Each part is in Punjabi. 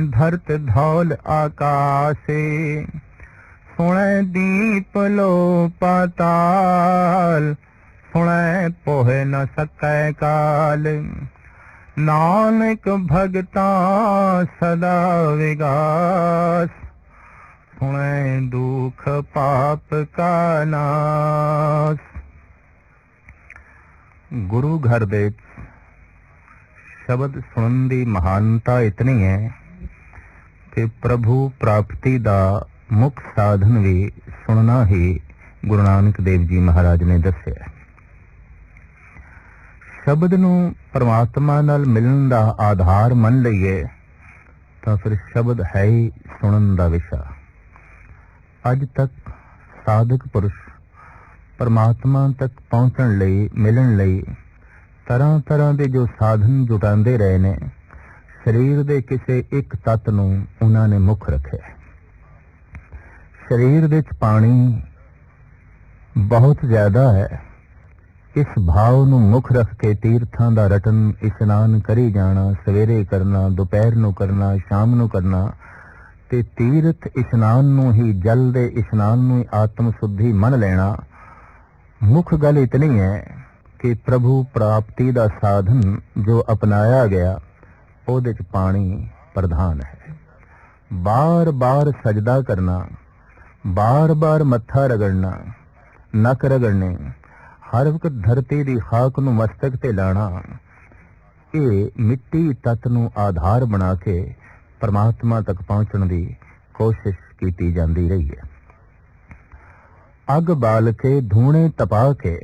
ਧਰਤ ਧੌਲ ਆਕਾਸੇ ਸੁਣੈ ਦੀਪ ਲੋ ਪਾਤਾਲ ਸੁਣੈ ਪੋਹਿ ਨ ਸਕੈ ਕਾਲ ਨਾਨਕ ਭਗਤਾ ਸਦਾ ਵਿਗਾਸ ਸੁਣੈ ਦੁਖ ਪਾਪ ਕਾ ਨਾਸ ਗੁਰੂ ਘਰ ਦੇ ਵਿੱਚ ਸ਼ਬਦ ਸੁਣਨ ਦੀ ਮਹਾਨਤਾ ਇਤਨੀ ਹੈ ਕਿ ਪ੍ਰਭੂ ਪ੍ਰਾਪਤੀ ਦਾ ਮੁੱਖ ਸਾਧਨ ਵੀ ਸੁਣਨਾ ਹੀ ਗੁਰੂ ਨਾਨਕ ਦੇਵ ਜੀ ਮਹਾਰਾਜ ਨੇ ਦੱਸਿਆ ਸ਼ਬਦ ਨੂੰ ਪਰਮਾਤਮਾ ਨਾਲ ਮਿਲਣ ਦਾ ਆਧਾਰ ਮੰਨ ਲਈਏ, ਤਾਂ ਫਿਰ ਸ਼ਬਦ ਹੈ ਹੀ ਸੁਣਨ ਦਾ ਵਿਸ਼ਾ। ਅੱਜ ਤੱਕ ਸਾਧਕ ਪੁਰਸ਼ ਪਰਮਾਤਮਾ ਤੱਕ ਪਹੁੰਚਣ ਲਈ, ਮਿਲਣ ਲਈ ਤਰ੍ਹਾਂ ਤਰ੍ਹਾਂ ਦੇ ਜੋ ਸਾਧਨ ਜੁਟਾਉਂਦੇ ਰਹੇ ਨੇ ਸਰੀਰ ਦੇ ਕਿਸੇ ਇੱਕ ਤੱਤ ਨੂੰ ਉਹਨਾਂ ਨੇ ਮੁੱਖ ਰੱਖਿਆ ਸਰੀਰ ਵਿੱਚ ਪਾਣੀ ਬਹੁਤ ਜ਼ਿਆਦਾ ਹੈ। ਇਸ ਭਾਵ ਨੂੰ ਮੁੱਖ ਰੱਖ ਕੇ ਤੀਰਥਾਂ ਦਾ ਰਟਨ, ਇਸ਼ਨਾਨ ਕਰੀ ਜਾਣਾ, ਸਵੇਰੇ ਕਰਨਾ, ਦੁਪਹਿਰ ਨੂੰ ਕਰਨਾ, ਸ਼ਾਮ ਨੂੰ ਕਰਨਾ, ਤੇ ਤੀਰਥ ਇਸ਼ਨਾਨ ਨੂੰ ਹੀ, ਜਲ ਦੇ ਇਸ਼ਨਾਨ ਨੂੰ ਹੀ ਆਤਮ ਸੁਧੀ ਮੰਨ ਲੈਣਾ ਮੁੱਖ ਗੱਲ ਇਤਨੀ ਹੈ ਕਿ ਪ੍ਰਭੂ ਪ੍ਰਾਪਤੀ ਦਾ ਸਾਧਨ ਜੋ ਅਪਣਾਇਆ ਗਿਆ ਉਹਦੇ ਚ ਪਾਣੀ ਪ੍ਰਧਾਨ ਹੈ। ਬਾਰ-ਬਾਰ ਸਜਦਾ ਕਰਨਾ ਬਾਰ-ਬਾਰ ਮੱਥਾ ਰਗੜਨਾ, ਨੱਕ ਰਗੜਨੇ, ਹਰ ਵਕਤ ਧਰਤੀ ਦੀ ਖਾਕ ਨੂੰ ਮਸਤਕ ਤੇ ਲਾਣਾ, ਇਹ ਮਿੱਟੀ ਤਤ ਨੂੰ ਆਧਾਰ ਬਣਾ ਕੇ ਪਰਮਾਤਮਾ ਤੱਕ ਪਹੁੰਚਣ ਦੀ ਕੋਸ਼ਿਸ਼ ਕੀਤੀ ਜਾਂਦੀ ਰਹੀ ਹੈ। ਅੱਗ ਬਾਲ ਕੇ, ਧੂਣੇ ਤਪਾ ਕੇ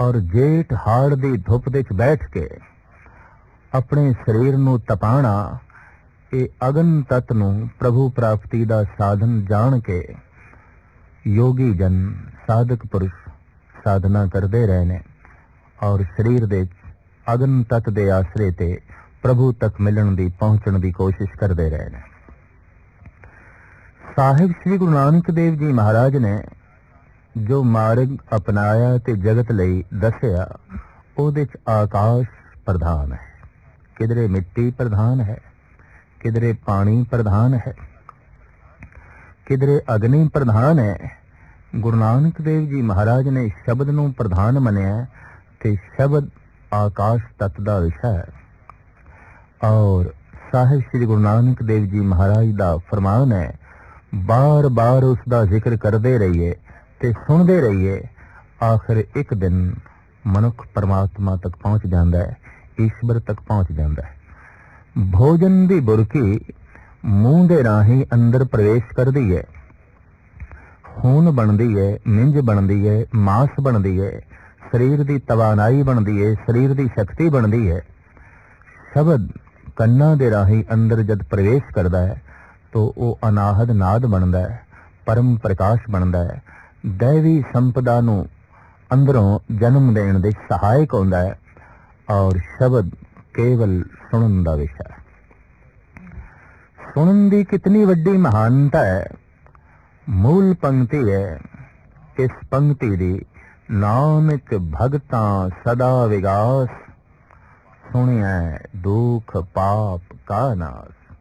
ਔਰ ਜੇਠ ਹਾੜ ਦੀ ਧੁੱਪ ਦੇ ਵਿੱਚ ਬੈਠ ਕੇ ਆਪਣੇ ਸਰੀਰ ਨੂੰ ਤਪਾਣਾ, ਇਹ ਅਗਨ ਤਤ ਨੂੰ ਪ੍ਰਭੂ ਪ੍ਰਾਪਤੀ ਦਾ ਸਾਧਨ ਜਾਣ ਕੇ ਯੋਗੀ ਜਨ, ਸਾਧਕ ਪੁਰਸ਼ ਸਾਧਨਾ ਕਰਦੇ ਰਹੇ ਨੇ ਔਰ ਸਰੀਰ ਦੇ ਅਗਨ ਤਤ ਦੇ ਆਸਰੇ ਤੇ ਪ੍ਰਭੂ ਤੱਕ ਮਿਲਣ ਦੀ, ਪਹੁੰਚਣ ਦੀ ਕੋਸ਼ਿਸ਼ ਕਰਦੇ ਰਹੇ ਨੇ। ਸਾਹਿਬ ਸ੍ਰੀ ਗੁਰੂ ਨਾਨਕ ਦੇਵ ਜੀ ਮਹਾਰਾਜ ਨੇ ਜੋ ਮਾਰਗ ਅਪਣਾਇਆ ਤੇ ਜਗਤ ਲਈ ਦੱਸਿਆ, ਉਹਦੇ ਚ ਆਕਾਸ਼ ਪ੍ਰਧਾਨ ਹੈ। ਕਿਧਰੇ ਮਿੱਟੀ ਪ੍ਰਧਾਨ ਹੈ, ਕਿਧਰੇ ਪਾਣੀ ਪ੍ਰਧਾਨ ਹੈ, ਕਿਧਰੇ ਅਗਨੀ ਪ੍ਰਧਾਨ ਹੈ। ਗੁਰੂ ਨਾਨਕ ਦੇਵ ਜੀ ਮਹਾਰਾਜ ਨੇ ਸ਼ਬਦ ਨੂੰ ਪ੍ਰਧਾਨ ਮੰਨਿਆ ਤੇ ਸ਼ਬਦ ਆਕਾਸ਼ ਤਤ ਦਾ ਵਿਸ਼ਾ ਹੈ। ਔਰ ਸਾਹਿਬ ਸ੍ਰੀ ਗੁਰੂ ਨਾਨਕ ਦੇਵ ਜੀ ਮਹਾਰਾਜ ਦਾ ਫਰਮਾਨ ਹੈ, ਬਾਰ-ਬਾਰ ਉਸ ਦਾ ਜ਼ਿਕਰ ਕਰਦੇ ਰਹੀਏ ਤੇ ਸੁਣਦੇ ਰਹੀਏ, ਆਖਰ ਇੱਕ ਦਿਨ ਮਨੁੱਖ ਪਰਮਾਤਮਾ ਤੱਕ ਪਹੁੰਚ ਜਾਂਦਾ ਹੈ। ਈਸ਼ਵਰ ਤੱਕ ਪਹੁੰਚ ਜਾਂਦਾ ਹੈ। ਭੋਜਨ ਦੀ ਬੁਰਕੀ ਮੂੰਹ ਦੇ ਰਾਹੀਂ ਅੰਦਰ ਪ੍ਰਵੇਸ਼ ਕਰਦੀ ਹੈ। ਖੂਨ ਬਣਦੀ ਹੈ ਨਿੰਜ ਬਣਦੀ ਹੈ, ਮਾਸ ਬਣਦੀ ਹੈ, ਸਰੀਰ ਦੀ ਤਵਾਨਾਈ ਬਣਦੀ ਹੈ, ਸਰੀਰ ਦੀ ਸ਼ਕਤੀ ਬਣਦੀ ਹੈ। ਸ਼ਬਦ ਕੰਨਾਂ ਦੇ ਰਾਹੀਂ ਅੰਦਰ ਜਦ ਪ੍ਰਵੇਸ਼ ਕਰਦਾ ਹੈ, ਤੋ ਉਹ ਅਨਾਹਦ ਨਾਦ ਬਣਦਾ ਹੈ, ਪਰਮ ਪ੍ਰਕਾਸ਼ ਬਣਦਾ ਹੈ। ਦੇਵੀ ਸੰਪਦਾ ਨੂੰ ਅੰਦਰੋਂ ਜਨਮ ਦੇਣ ਦੇ ਸਹਾਇਕ ਹੁੰਦਾ ਹੈ। ਔਰ ਸ਼ਬਦ ਕੇਵਲ ਸੁਣਨ ਦਾ ਵਿਸ਼ਾ ਹੈ। ਸੁਣਨ ਦੀ ਕਿਤਨੀ ਵੱਡੀ ਮਹਾਨਤਾ ਹੈ, ਮੂਲ ਪੰਕਤੀ ਹੈ ਇਸ ਪੰਕਤੀ ਦੀ ਨਾਨਕ ਭਗਤਾਂ ਸਦਾ ਵਿਗਾਸ ਸੁਣਿਆ ਦੁਖ ਪਾਪ ਕਾ ਨਾਸ।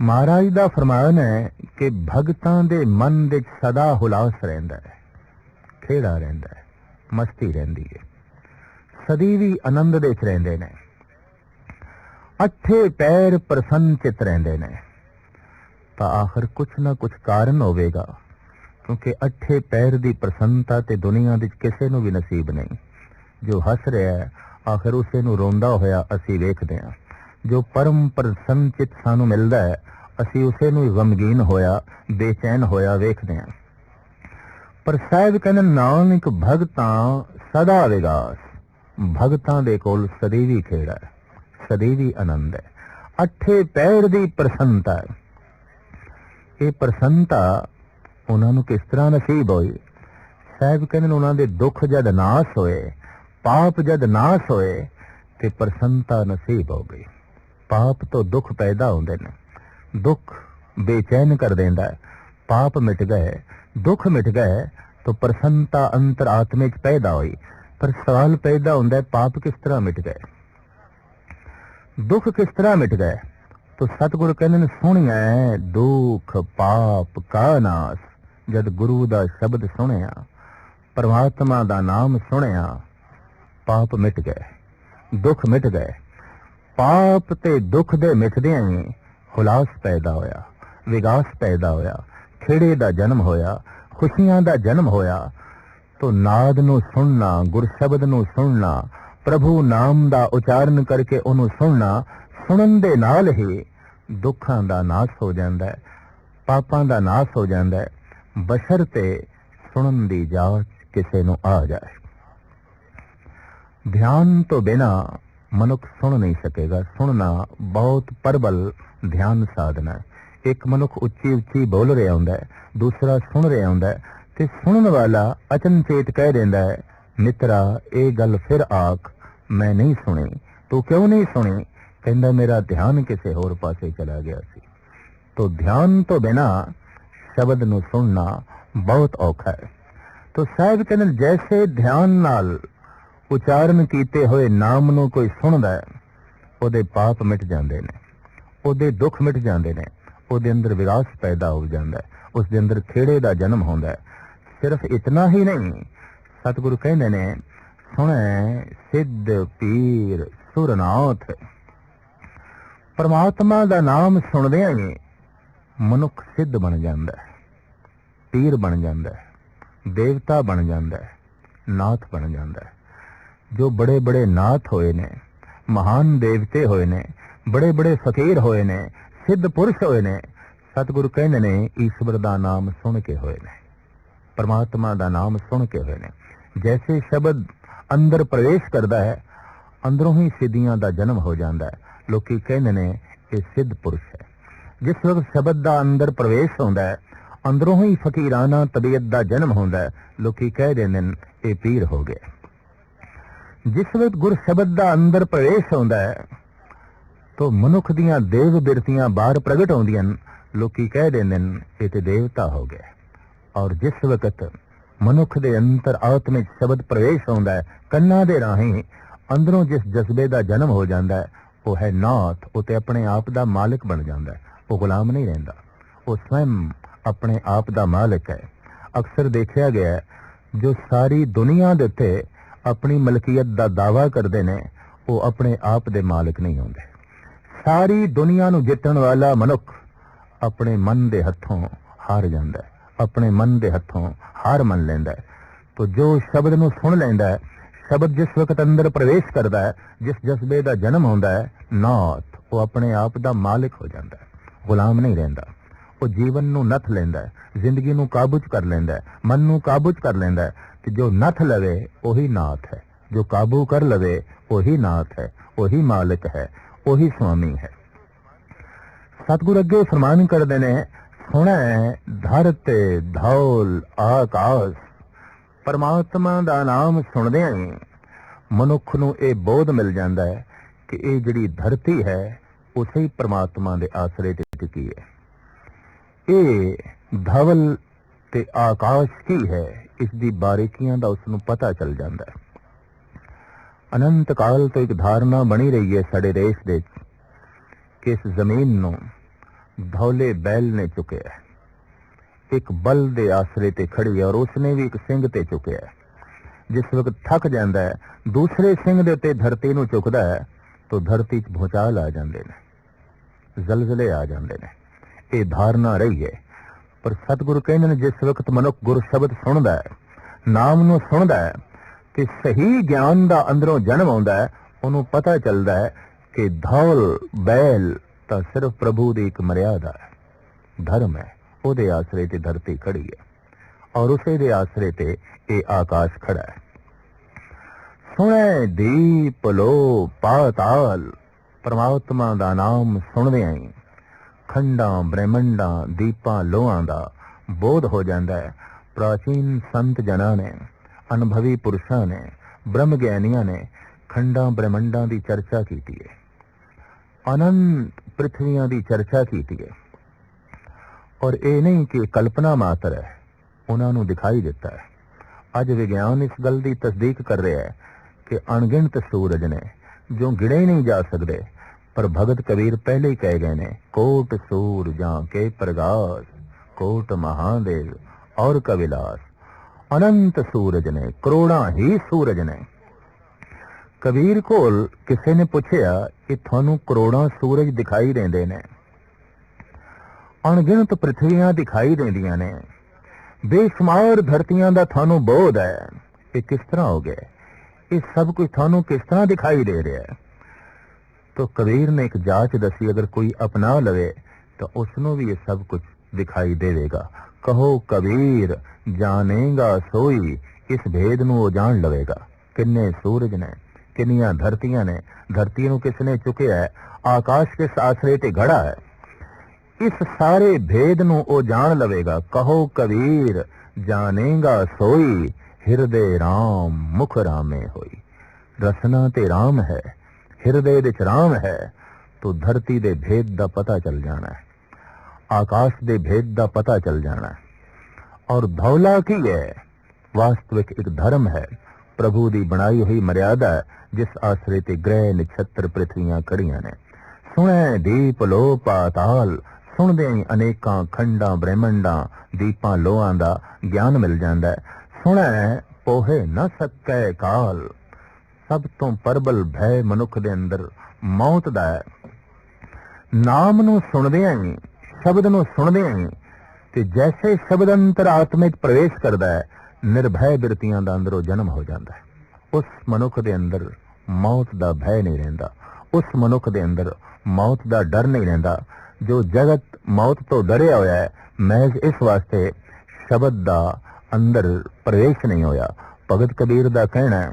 ਮਹਾਰਾਜ ਦਾ ਫਰਮਾਨ ਹੈ ਕਿ ਭਗਤਾਂ ਦੇ ਮਨ ਵਿੱਚ ਸਦਾ ਹੁਲਾਸ ਰਹਿੰਦਾ ਹੈ, ਖੇੜਾ ਰਹਿੰਦਾ ਹੈ, ਮਸਤੀ ਰਹਿੰਦੀ ਹੈ। ਸਦੀ ਵੀ ਆਨੰਦ ਦੇਖ ਰਹਿੰਦੇ ਨੇ। ਅੱਠੇ ਪੈਰ ਪ੍ਰਸੰਨ ਰਹਿੰਦੇ ਨੇ। ਤਾਂ ਆਖਰ ਕੁਛ ਨਾ ਕੁਛ ਕਾਰਨ ਹੋਵੇਗਾ, ਕਿਉਂਕਿ ਅੱਠੇ ਪੈਰ ਦੀ ਪ੍ਰਸੰਨਤਾ ਤੇ ਦੁਨੀਆ ਵਿੱਚ ਕਿਸੇ ਨੂੰ ਵੀ ਨਸੀਬ ਨਹੀਂ। ਜੋ ਹੱਸ ਰਿਹਾ ਹੈ, ਆਖਰ ਉਸੇ ਨੂੰ ਰੋਂਦਾ ਹੋਇਆ ਅਸੀਂ ਵੇਖਦੇ ਹਾਂ। ਜੋ ਪਰਮ ਪ੍ਰਸੰਨ ਸਾਨੂੰ ਮਿਲਦਾ ਹੈ, ਅਸੀਂ ਉਸੇ ਨੂੰ ਗਮਗੀਨ ਹੋਇਆ, ਬੇਚੈਨ ਹੋਇਆ ਵੇਖਦੇ ਹਾਂ। ਪਰ ਸਾਹਿਬ ਕਹਿੰਦੇ, ਨਾਨਕ ਭਗਤਾਂ ਸਦਾ ਵਿਗਾਸ। ਭਗਤਾਂ ਦੇ ਕੋਲ ਸਦੀਵੀ ਖੇੜਾ ਹੈ, ਸਦੀਵੀ ਆਨੰਦ ਹੈ। ਅੱਠੇ ਪੈਰ ਦੀ ਪ੍ਰਸੰਨਤਾ ਹੈ। ਇਹ ਪ੍ਰਸੰਨਤਾ ਉਹਨਾਂ ਨੂੰ ਕਿਸ ਤਰ੍ਹਾਂ ਨਸੀਬ ਹੋਈ? ਸਾਹਿਬ ਕਹਿੰਦੇ ਨੇ ਉਹਨਾਂ ਦੇ ਦੁੱਖ ਜਦ ਨਾਸ ਹੋਏ, ਪਾਪ ਜਦ ਨਾਸ ਹੋਏ, ਤੇ ਪ੍ਰਸੰਨਤਾ ਨਸੀਬ ਹੋ ਗਈ। ਪਾਪ ਤੋਂ ਦੁੱਖ ਪੈਦਾ ਹੁੰਦੇ ਨੇ। ਦੁੱਖ ਬੇਚੈਨ ਕਰ ਦਿੰਦਾ ਹੈ। ਪਾਪ ਮਿਟ ਗਏ। ਦੁੱਖ ਮਿਟ ਗਏ ਤਾਂ ਪ੍ਰਸੰਨਤਾ ਅੰਤਰ ਆਤਮੇ ਚ ਪੈਦਾ ਹੋਈ। ਪਰ ਸਵਾਲ ਪੈਦਾ ਹੁੰਦਾ ਹੈ, ਪਾਪ ਕਿਸ ਤਰ੍ਹਾਂ ਮਿਟ ਗਏ? ਦੁੱਖ ਕਿਸ ਤਰ੍ਹਾਂ ਮਿਟ ਗਏ? ਤੋ ਸਤਿਗੁਰ ਕਹਿੰਦੇ ਨੇ ਸੁਣਿਆ ਦੁੱਖ ਪਾਪ ਕਾ ਨਾਸ। ਜਦ ਗੁਰੂ ਦਾ ਸ਼ਬਦ ਸੁਣਿਆ, ਪਰਮਾਤਮਾ ਦਾ ਨਾਮ ਸੁਣਿਆ, ਪਾਪ ਮਿਟ ਗਏ, ਦੁੱਖ ਮਿਟ ਗਏ। ਪਾਪ ਤੇ ਦੁੱਖ ਦੇ ਮਿਟਦਿਆਂ ਹੀ ਹੁਲਾਸ ਪੈਦਾ ਹੋਇਆ, ਵਿਗਾਸ ਪੈਦਾ ਹੋਇਆ, ਖੇੜੇ ਦਾ ਜਨਮ ਹੋਇਆ, ਖੁਸ਼ੀਆਂ ਦਾ ਜਨਮ ਹੋਇਆ ਤੋ ਨਾਦ ਨੂੰ ਸੁਣਨਾ, ਗੁਰਸ਼ਬਦ ਨੂੰ ਸੁਣਨਾ, ਪ੍ਰਭੂ ਨਾਮ ਦਾ ਉਚਾਰਨ ਕਰਕੇ ਉਹਨੂੰ ਸੁਣਨਾ, ਸੁਣਨ ਦੇ ਨਾਲ ਹੀ ਦੁੱਖਾਂ ਦਾ ਨਾਸ਼ ਹੋ ਜਾਂਦਾ ਹੈ, ਪਾਪਾਂ ਦਾ ਨਾਸ਼ ਹੋ ਜਾਂਦਾ ਹੈ। ਬਸ਼ਰਤੇ ਸੁਣਨ ਦੀ ਜਾਂਚ ਕਿਸੇ ਨੂੰ ਆ ਜਾਏ। ਧਿਆਨ ਤੋਂ ਬਿਨਾ ਮਨੁੱਖ ਸੁਣ ਨਹੀਂ ਸਕੇਗਾ। ਸੁਣਨਾ ਬਹੁਤ ਪਰਬਲ ਧਿਆਨ ਸਾਧਨਾ ਹੈ। ਇੱਕ ਮਨੁੱਖ ਉੱਚੀ ਉੱਚੀ ਬੋਲ ਰਿਹਾ ਹੁੰਦਾ ਹੈ, ਦੂਸਰਾ ਸੁਣ ਰਿਹਾ ਹੁੰਦਾ ਹੈ ਤੇ ਸੁਣਨ ਵਾਲਾ ਅਚਨਚੇਤ ਕਹਿ ਦਿੰਦਾ ਹੈ, ਮਿੱਤਰਾ, ਇਹ ਗੱਲ ਫਿਰ ਆਖ, ਮੈਂ ਨਹੀਂ ਸੁਣੀ, ਤੂੰ ਕਿਉਂ ਨਹੀਂ ਸੁਣੀ? ਕਹਿੰਦਾ, ਮੇਰਾ ਧਿਆਨ ਕਿਸੇ ਹੋਰ ਪਾਸੇ ਚਲਾ ਗਿਆ ਸੀ। ਤੋ ਧਿਆਨ ਤੋਂ ਬਿਨਾ ਸ਼ਬਦ ਨੂੰ ਸੁਣਨਾ ਬਹੁਤ ਔਖਾ ਹੈ। ਤੋ ਸਾਹਿਬ ਕਹਿੰਦੇ, ਜੈਸੇ ਧਿਆਨ ਨਾਲ ਉਚਾਰਨ ਕੀਤੇ ਹੋਏ ਨਾਮ ਨੂੰ ਕੋਈ ਸੁਣਦਾ ਹੈ, ਉਹਦੇ ਪਾਪ ਮਿਟ ਜਾਂਦੇ ਨੇ, ਉਹਦੇ ਦੁੱਖ ਮਿਟ ਜਾਂਦੇ ਨੇ, ਉਹਦੇ ਅੰਦਰ ਵਿਰਾਸ ਪੈਦਾ ਹੋ ਜਾਂਦਾ ਹੈ ਉਸ ਦੇ ਅੰਦਰ ਖੇੜੇ ਦਾ ਜਨਮ ਹੁੰਦਾ ਹੈ ਸਿਰਫ ਇਤਨਾ ਹੀ ਨਹੀਂ, ਸਤਿਗੁਰੂ ਕਹਿੰਦੇ ਨੇ, ਸੁਣੈ ਸਿੱਧ ਪੀਰ ਸੁਰਨਾਥ। ਪਰਮਾਤਮਾ ਦਾ ਨਾਮ ਸੁਣਦਿਆਂ ਹੀ ਮਨੁੱਖ ਸਿੱਧ ਬਣ ਜਾਂਦਾ ਹੈ, ਪੀਰ ਬਣ ਜਾਂਦਾ ਹੈ, ਦੇਵਤਾ ਬਣ ਜਾਂਦਾ ਹੈ, ਨਾਥ ਬਣ ਜਾਂਦਾ ਹੈ। ਜੋ ਬੜੇ ਬੜੇ ਨਾਥ ਹੋਏ ਨੇ, ਮਹਾਨ ਦੇਵਤੇ ਹੋਏ ਨੇ ਬੜੇ ਬੜੇ ਫਕੀਰ ਹੋਏ ਨੇ, ਸਿੱਧ ਪੁਰਸ਼ ਹੋਏ ਨੇ, ਸਤਿਗੁਰੂ ਕਹਿੰਦੇ ਨੇ, ਈਸ਼ਵਰ ਦਾ ਨਾਮ ਸੁਣ ਕੇ ਹੋਏ ਨੇ। ਪਰਮਾਤਮਾ ਦਾ ਨਾਮ ਸੁਣ ਕੇ ਹੋਏ ਨੇ। ਜੈਸੇ ਸ਼ਬਦ ਅੰਦਰ ਪ੍ਰਵੇਸ਼ ਕਰਦਾ ਹੈ, ਅੰਦਰੋਂ ਹੀ ਸਿੱਧੀਆਂ ਦਾ ਜਨਮ ਹੋ ਜਾਂਦਾ ਹੈ। ਲੋਕੀ ਕਹਿੰਦੇ ਨੇ ਇਹ ਸਿੱਧ ਪੁਰਸ਼ ਹੈ। ਜਿਸ ਵਕਤ ਸ਼ਬਦ ਦਾ ਅੰਦਰ ਪ੍ਰਵੇਸ਼ ਹੁੰਦਾ ਹੈ, ਅੰਦਰੋਂ ਹੀ ਫਕੀਰਾਨਾ ਤਬੀਅਤ ਦਾ ਜਨਮ ਹੁੰਦਾ ਹੈ। ਲੋਕੀ ਕਹਿ ਦਿੰਦੇ ਨੇ, ਇਹ ਪੀਰ ਹੋ ਗਿਆ ਜਿਸ ਵਕਤ ਗੁਰ ਸ਼ਬਦ ਦਾ ਅੰਦਰ ਪ੍ਰਵੇਸ਼ ਹੁੰਦਾ ਹੈ, ਤੋ ਮਨੁੱਖ ਦੀਆਂ ਦੇਵ ਬਿਰਤੀਆਂ ਬਾਹਰ ਪ੍ਰਗਟ ਹੁੰਦੀਆਂ ਹਨ। ਲੋਕੀ ਕਹਿ ਦਿੰਦੇ ਨੇ, ਇਹ ਤੇ ਦੇਵਤਾ ਹੋ ਗਿਆ ਔਰ ਜਿਸ ਵਕਤ ਮਨੁੱਖ ਦੇ ਅੰਤਰ ਆਤਮਿਕ ਸ਼ਬਦ ਪ੍ਰਵੇਸ਼ ਹੁੰਦਾ ਹੈ, ਕੰਨਾਂ ਦੇ ਰਾਹੀਂ ਅੰਦਰੋਂ ਜਿਸ ਜਜ਼ਬੇ ਦਾ ਜਨਮ ਹੋ ਜਾਂਦਾ ਹੈ, ਉਹ ਹੈ ਨਾਥ, ਉਹ ਤੇ ਆਪਣੇ ਆਪ ਦਾ ਮਾਲਕ ਬਣ ਜਾਂਦਾ ਹੈ, ਉਹ ਗੁਲਾਮ ਨਹੀਂ ਰਹਿੰਦਾ। ਉਹ ਸਵੈਮ ਆਪਣੇ ਆਪ ਦਾ ਮਾਲਕ ਹੈ। ਅਕਸਰ ਦੇਖਿਆ ਗਿਆ ਜੋ ਸਾਰੀ ਦੁਨੀਆ ਦੇ ਉੱਤੇ ਆਪਣੀ ਮਲਕੀਅਤ ਦਾ ਦਾਵਾ ਕਰਦੇ ਨੇ, ਉਹ ਆਪਣੇ ਆਪ ਦੇ ਮਾਲਕ ਨਹੀਂ ਹੁੰਦੇ। ਸਾਰੀ ਦੁਨੀਆ ਨੂੰ ਜਿੱਤਣ ਵਾਲਾ ਮਨੁੱਖ ਆਪਣੇ ਮਨ ਦੇ ਹੱਥੋਂ ਹਾਰ ਜਾਂਦਾ ਹੈ। ਆਪਣੇ ਮਨ ਦੇ ਹੱਥੋਂ ਹਾਰ ਮੰਨ ਲੈਂਦਾ ਹੈ। ਤੋ ਜੋ ਸ਼ਬਦ ਨੂੰ ਸੁਣ ਲੈਂਦਾ ਹੈ, ਸ਼ਬਦ ਜਿਸ ਵਕਤ ਅੰਦਰ ਪ੍ਰਵੇਸ਼ ਕਰਦਾ ਹੈ, ਜਿਸ ਜਜ਼ਬੇ ਦਾ ਜਨਮ ਹੁੰਦਾ ਹੈ, ਨਾਥ, ਉਹ ਆਪਣੇ ਆਪ ਦਾ ਮਾਲਕ ਹੋ ਜਾਂਦਾ ਹੈ, ਗੁਲਾਮ ਨਹੀਂ ਰਹਿੰਦਾ। ਉਹ ਜੀਵਨ ਨੂੰ ਨੱਥ ਲੈਂਦਾ ਹੈ, ਜ਼ਿੰਦਗੀ ਨੂੰ ਕਾਬੂ 'ਚ ਕਰ ਲੈਂਦਾ ਹੈ, ਮਨ ਨੂੰ ਕਾਬੂ 'ਚ ਕਰ ਲੈਂਦਾ ਹੈ ਕਿ ਜੋ ਨੱਥ ਲਵੇ, ਉਹੀ ਨਾਥ ਹੈ। ਜੋ ਕਾਬੂ ਕਰ ਲਵੇ, ਉਹੀ ਨਾਥ ਹੈ, ਉਹੀ ਮਾਲਕ ਹੈ, ਉਹੀ ਸੁਆਮੀ ਹੈ। ਸਤਿਗੁਰ ਅੱਗੇ ਫਰਮਾਨ ਕਰਦੇ ਨੇ ਸੁਣੈ ਧਰਤ ਧੌਲ ਆਕਾਸ਼। ਪਰਮਾਤਮਾ ਦਾ ਨਾਮ ਸੁਣਦਿਆਂ ਹੀ ਮਨੁੱਖ ਨੂੰ ਇਹ ਬੋਧ ਮਿਲ ਜਾਂਦਾ ਹੈ ਕਿ ਇਹ ਜਿਹੜੀ ਧਰਤੀ ਹੈ, ਉਸੇ ਹੀ ਪਰਮਾਤਮਾ ਦੇ ਆਸਰੇ ਤੇ ਟਿਕੀ ਹੈ। ਇਹ ਧਵਲ ਤੇ ਆਕਾਸ਼ ਕੀ ਹੈ, ਇਸ ਦੀ ਬਾਰੀਕੀਆਂ ਦਾ ਉਸ ਨੂੰ ਪਤਾ ਚੱਲ ਜਾਂਦਾ ਹੈ। ਅਨੰਤ ਕਾਲ ਤੋਂ ਇੱਕ ਧਾਰਨਾ ਬਣੀ ਰਹੀ ਹੈ ਸਾਡੇ ਦੇਸ਼ ਦੇ ਕਿ ਇਸ ਜ਼ਮੀਨ ਨੂੰ ਧੌਲੇ ਬੈਲ ਨੇ ਚੁੱਕਿਆ ਇੱਕ ਬਲ ਦੇ ਆਸਰੇ ਤੇ ਖੜੀ ਔਰ ਉਸਨੇ ਵੀ ਇੱਕ ਸਿੰਘ ਤੇ ਚੁੱਕਿਆ ਜਿਸ ਵਕਤ ਥੱਕ ਜਾਂਦਾ ਹੈ, ਦੂਸਰੇ ਸਿੰਘ ਦੇ ਉੱਤੇ ਧਰਤੀ ਨੂੰ ਚੁੱਕਦਾ ਹੈ, ਤਾਂ ਧਰਤੀ 'ਚ ਭੂਚਾਲ ਆ ਜਾਂਦੇ ਨੇ। ਜ਼ਲਜ਼ਲੇ ਆ ਜਾਂਦੇ ਨੇ। ਇਹ ਧਾਰਨਾ ਰਹੀ ਹੈ। ਪਰ ਸਤਿਗੁਰੂ ਕਹਿੰਦੇ ਨੇ, ਜਿਸ ਵਕਤ ਮਨੁੱਖ ਗੁਰ ਸ਼ਬਦ ਸੁਣਦਾ ਹੈ, ਨਾਮ ਨੂੰ ਸੁਣਦਾ ਹੈ, ਤੇ ਸਹੀ ਗਿਆਨ ਦਾ ਅੰਦਰੋਂ ਜਨਮ ਆਉਂਦਾ ਹੈ, ਉਹਨੂੰ ਪਤਾ ਚੱਲਦਾ ਹੈ ਕਿ ਧੌਲ, ਬੈਲ ਤਾਂ ਸਿਰਫ ਪ੍ਰਭੂ ਦੀ ਇੱਕ ਮਰਿਆਦਾ ਹੈ। ਧਰਮ ਹੈ। ਉਹਦੇ ਆਸਰੇ ਤੇ ਧਰਤੀ ਖੜੀ ਹੈ ਔਰ ਉਸੇ ਦੇ ਆਸਰੇ ਤੇ ਇਹ ਆਕਾਸ਼ ਖੜਾ ਹੈ। ਸੁਣੈ ਦੀਪ ਲੋ ਪਾਤਾਲ, ਪਰਮਾਤਮਾ ਦਾ ਨਾਮ ਸੁਣਦੇ ਆਂ ਖੰਡਾਂ, ਬ੍ਰਹਿਮੰਡਾਂ, ਦੀਪਾਂ, ਲੋਹਾਂ ਦਾ ਬੋਧ ਹੋ ਜਾਂਦਾ ਹੈ। ਪ੍ਰਾਚੀਨ ਸੰਤ ਜਨਾਂ ਨੇ, ਅਨੁਭਵੀ ਪੁਰਸ਼ਾਂ ਨੇ, ਬ੍ਰਹਮ ਗਿਆਨੀਆਂ ਨੇ ਖੰਡਾਂ, ਬ੍ਰਹਿਮੰਡਾਂ ਦੀ ਚਰਚਾ ਕੀਤੀ ਹੈ। ਅਨੰਤ ਪ੍ਰਿਥਵੀਆਂ ਦੀ ਚਰਚਾ ਕੀਤੀ ਹੈ ਔਰ ਇਹ ਨਹੀਂ ਕਿ ਕਲਪਨਾ ਮਾਤਰ ਹੈ ਉਹਨਾਂ ਨੂੰ ਦਿਖਾਈ ਦਿੱਤਾ ਹੈ ਅੱਜ ਵਿਗਿਆਨ ਇਸ ਗੱਲ ਦੀ ਤਸਦੀਕ ਕਰ ਰਿਹਾ ਹੈ ਕਿ ਅਣਗਿਣਤ ਸੂਰਜ ਨੇ ਜੋ ਗਿਣੇ ਹੀ ਨਹੀਂ ਜਾ ਸਕਦੇ ਪਰ ਭਗਤ ਕਬੀਰ ਪਹਿਲੇ ਹੀ ਕਹਿ ਗਏ ਨੇ ਕੋਟ ਸੂਰ ਜਾਂ ਕੇ ਪ੍ਰਗਾਸ ਕੋਟ ਮਹਾਦੇਵ ਔਰ ਕਵਿਲਾਸ ਅਨੰਤ ਸੂਰਜ ਨੇ ਕਰੋੜਾਂ ਹੀ ਸੂਰਜ ਨੇ ਕਬੀਰ ਕੋਲ ਕਿਸੇ ਨੇ ਪੁੱਛਿਆ ਕਿ ਤੁਹਾਨੂੰ ਕਰੋੜਾਂ ਸੂਰਜ ਦਿਖਾਈ ਦਿੰਦੇ ਨੇ। ਅਣਗਿਣਤ ਪ੍ਰithviਆਂ ਦਿਖਾਈ ਦਿੰਦੀਆਂ ਨੇ। ਬੇਸ਼ੁਮਾਰ ਧਰਤੀਆਂ ਦਾ ਤੁਹਾਨੂੰ ਬੋਧ ਹੈ ਇਹ ਕਿਸ ਤਰ੍ਹਾਂ ਹੋ ਗਿਆ। ਇਹ ਸਭ ਕੁਝ ਤੁਹਾਨੂੰ ਕਿਸ ਤਰ੍ਹਾਂ ਦਿਖਾਈ ਦੇ ਰਿਹਾ ਹੈ? ਤੋ ਕਬੀਰ ਨੇ ਇੱਕ ਜਾਂਚ ਦੱਸੀ, ਅਗਰ ਕੋਈ ਅਪਣਾ ਲਵੇ, ਤਾਂ ਉਸ ਨੂੰ ਵੀ ਇਹ ਸਭ ਕੁਝ ਦਿਖਾਈ ਦੇਵੇਗਾ। ਕਹੋ, ਕਬੀਰ, ਜਾਣੇਗਾ ਸੋਈ, ਇਸ ਭੇਦ ਨੂੰ ਉਹ ਜਾਣ ਲਵੇਗਾ। ਕਿੰਨੇ ਸੂਰਜ ਨੇ। ਕਿੰਨੀਆਂ ਧਰਤੀਆਂ ਨੇ। ਧਰਤੀ ਨੂੰ ਕਿਸ ਨੇ ਚੁੱਕਿਆ ਹੈ? ਆਕਾਸ਼ ਕਿਸ ਆਸਰੇ ਤੇ ਘੜਾ ਹੈ? ਇਸ ਸਾਰੇ ਭੇਦ ਨੂੰ ਉਹ ਜਾਣ ਲਵੇਗਾ। ਕਹੋ ਕਬੀਰ, ਜਾਣੇਗਾ ਸੋਈ, ਹਿਰਦੇ RAM ਮੁਖ ਰਾਮੇ ਹੋਈ। ਰਸਨਾ ਤੇ RAM ਹੈ, ਹਿਰਦੇ ਵਿੱਚ RAM ਹੈ, ਤੋ ਧਰਤੀ ਦੇ ਭੇਦ ਦਾ ਪਤਾ ਚੱਲ ਜਾਣਾ ਹੈ। ਆਕਾਸ਼ ਦੇ ਭੇਦ ਦਾ ਪਤਾ ਚੱਲ ਜਾਣਾ ਹੈ। ਔਰ ਧੌਲਾ ਕੀ ਹੈ? ਵਾਸਤਵਿਕ ਇੱਕ ਧਰਮ ਹੈ। ਪ੍ਰਭੂ ਦੀ ਬਣਾਈ ਹੋਈ ਮਰਿਆਦਾ ਜਿਸ ਆਸਰੇ ਤੇ ਗ੍ਰਹਿ ਨਛੱਤਰ ਪ੍ਰithviਆਂ ਖੜੀਆਂ ਨੇ। ਸੁਣੈ ਦੀਪ ਲੋ ਪਾਤਾਲ, ਸੁਣਦੇ ਹੀ ਅਨੇਕਾਂ ਖੰਡਾਂ, ਬ੍ਰਹਮੰਡਾਂ, ਦੀਪਾਂ ਲੋਹਾਂ ਦਾ ਗਿਆਨ ਮਿਲ ਜਾਂਦਾ ਹੈ। ਸੁਣੈ, ਪੋਹੇ ਨਾ ਸਕੈ ਕਾਲ। ਸਭ ਤੋਂ ਪਰਬਲ ਭੈ ਮਨੁੱਖ ਦੇ ਅੰਦਰ ਮੌਤ ਦਾ ਹੈ। ਨਾਮ ਨੂੰ ਸੁਣਦੇ ਹੀ ਸ਼ਬਦ ਨੂੰ ਸੁਣਦੇ ਹੀ ਤੇ ਜੈਸੇ ਸ਼ਬਦ ਅੰਤਰ ਆਤਮਿਕ ਪ੍ਰਵੇਸ਼ ਕਰਦਾ ਹੈ ਨਿਰਭੈ ਬਿਰਤੀਆਂ ਦਾ ਅੰਦਰੋਂ ਜਨਮ ਹੋ ਜਾਂਦਾ ਹੈ। ਉਸ ਮਨੁੱਖ ਦੇ ਅੰਦਰ ਮੌਤ ਦਾ ਭੈ ਨਹੀਂ ਰਹਿੰਦਾ। ਉਸ ਮਨੁੱਖ ਦੇ ਅੰਦਰ ਮੌਤ ਦਾ ਡਰ ਨਹੀਂ ਰਹਿੰਦਾ। ਜੋ ਜਗਤ ਮੌਤ ਤੋਂ ਡਰਿਆ ਹੋਇਆ ਹੈ, ਮਹਿਜ਼ ਇਸ ਵਾਸਤੇ ਸ਼ਬਦ ਦਾ ਅੰਦਰ ਪ੍ਰਵੇਸ਼ ਨਹੀਂ ਹੋਇਆ। ਭਗਤ ਕਬੀਰ ਦਾ ਕਹਿਣਾ ਹੈ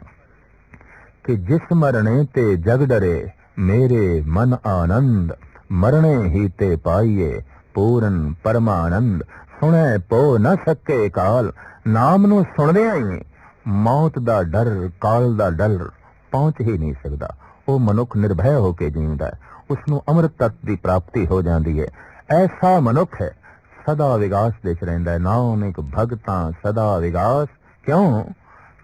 ਕਿ ਜਿਸ ਮਰਣੇ ਤੇ ਜਗ ਡਰੇ, ਮੇਰੇ ਮਨ ਆਨੰਦ, ਮਰਣੇ ਹੀ ਤੇ ਪਾਈਏ ਪੂਰਨ ਪਰਮਾਨੰਦ। ਸੁਣੈ ਪੋ ਨ ਸਕੇ ਕਾਲ ਨਾਮ ਨੂੰ ਸੁਣਦਿਆਂ ਹੀ ਮੌਤ ਦਾ ਡਰ, ਕਾਲ ਦਾ ਡਰ ਪਹੁੰਚ ਹੀ ਨਹੀਂ ਸਕਦਾ। ਉਹ ਮਨੁੱਖ ਨਿਰਭੈ ਹੋ ਕੇ ਜੀਉਂਦਾ ਹੈ। ਉਸ ਨੂੰ ਅੰਮ੍ਰਿਤ ਤਤ ਦੀ ਪ੍ਰਾਪਤੀ ਹੋ ਜਾਂਦੀ ਹੈ। ਐਸਾ ਮਨੁੱਖ ਹੈ, ਸਦਾ ਵਿਗਾਸ ਵਿੱਚ ਰਹਿੰਦਾ ਹੈ। ਨਾਨਕ ਭਗਤਾਂ ਸਦਾ ਵਿਗਾਸ ਕਿਉਂ?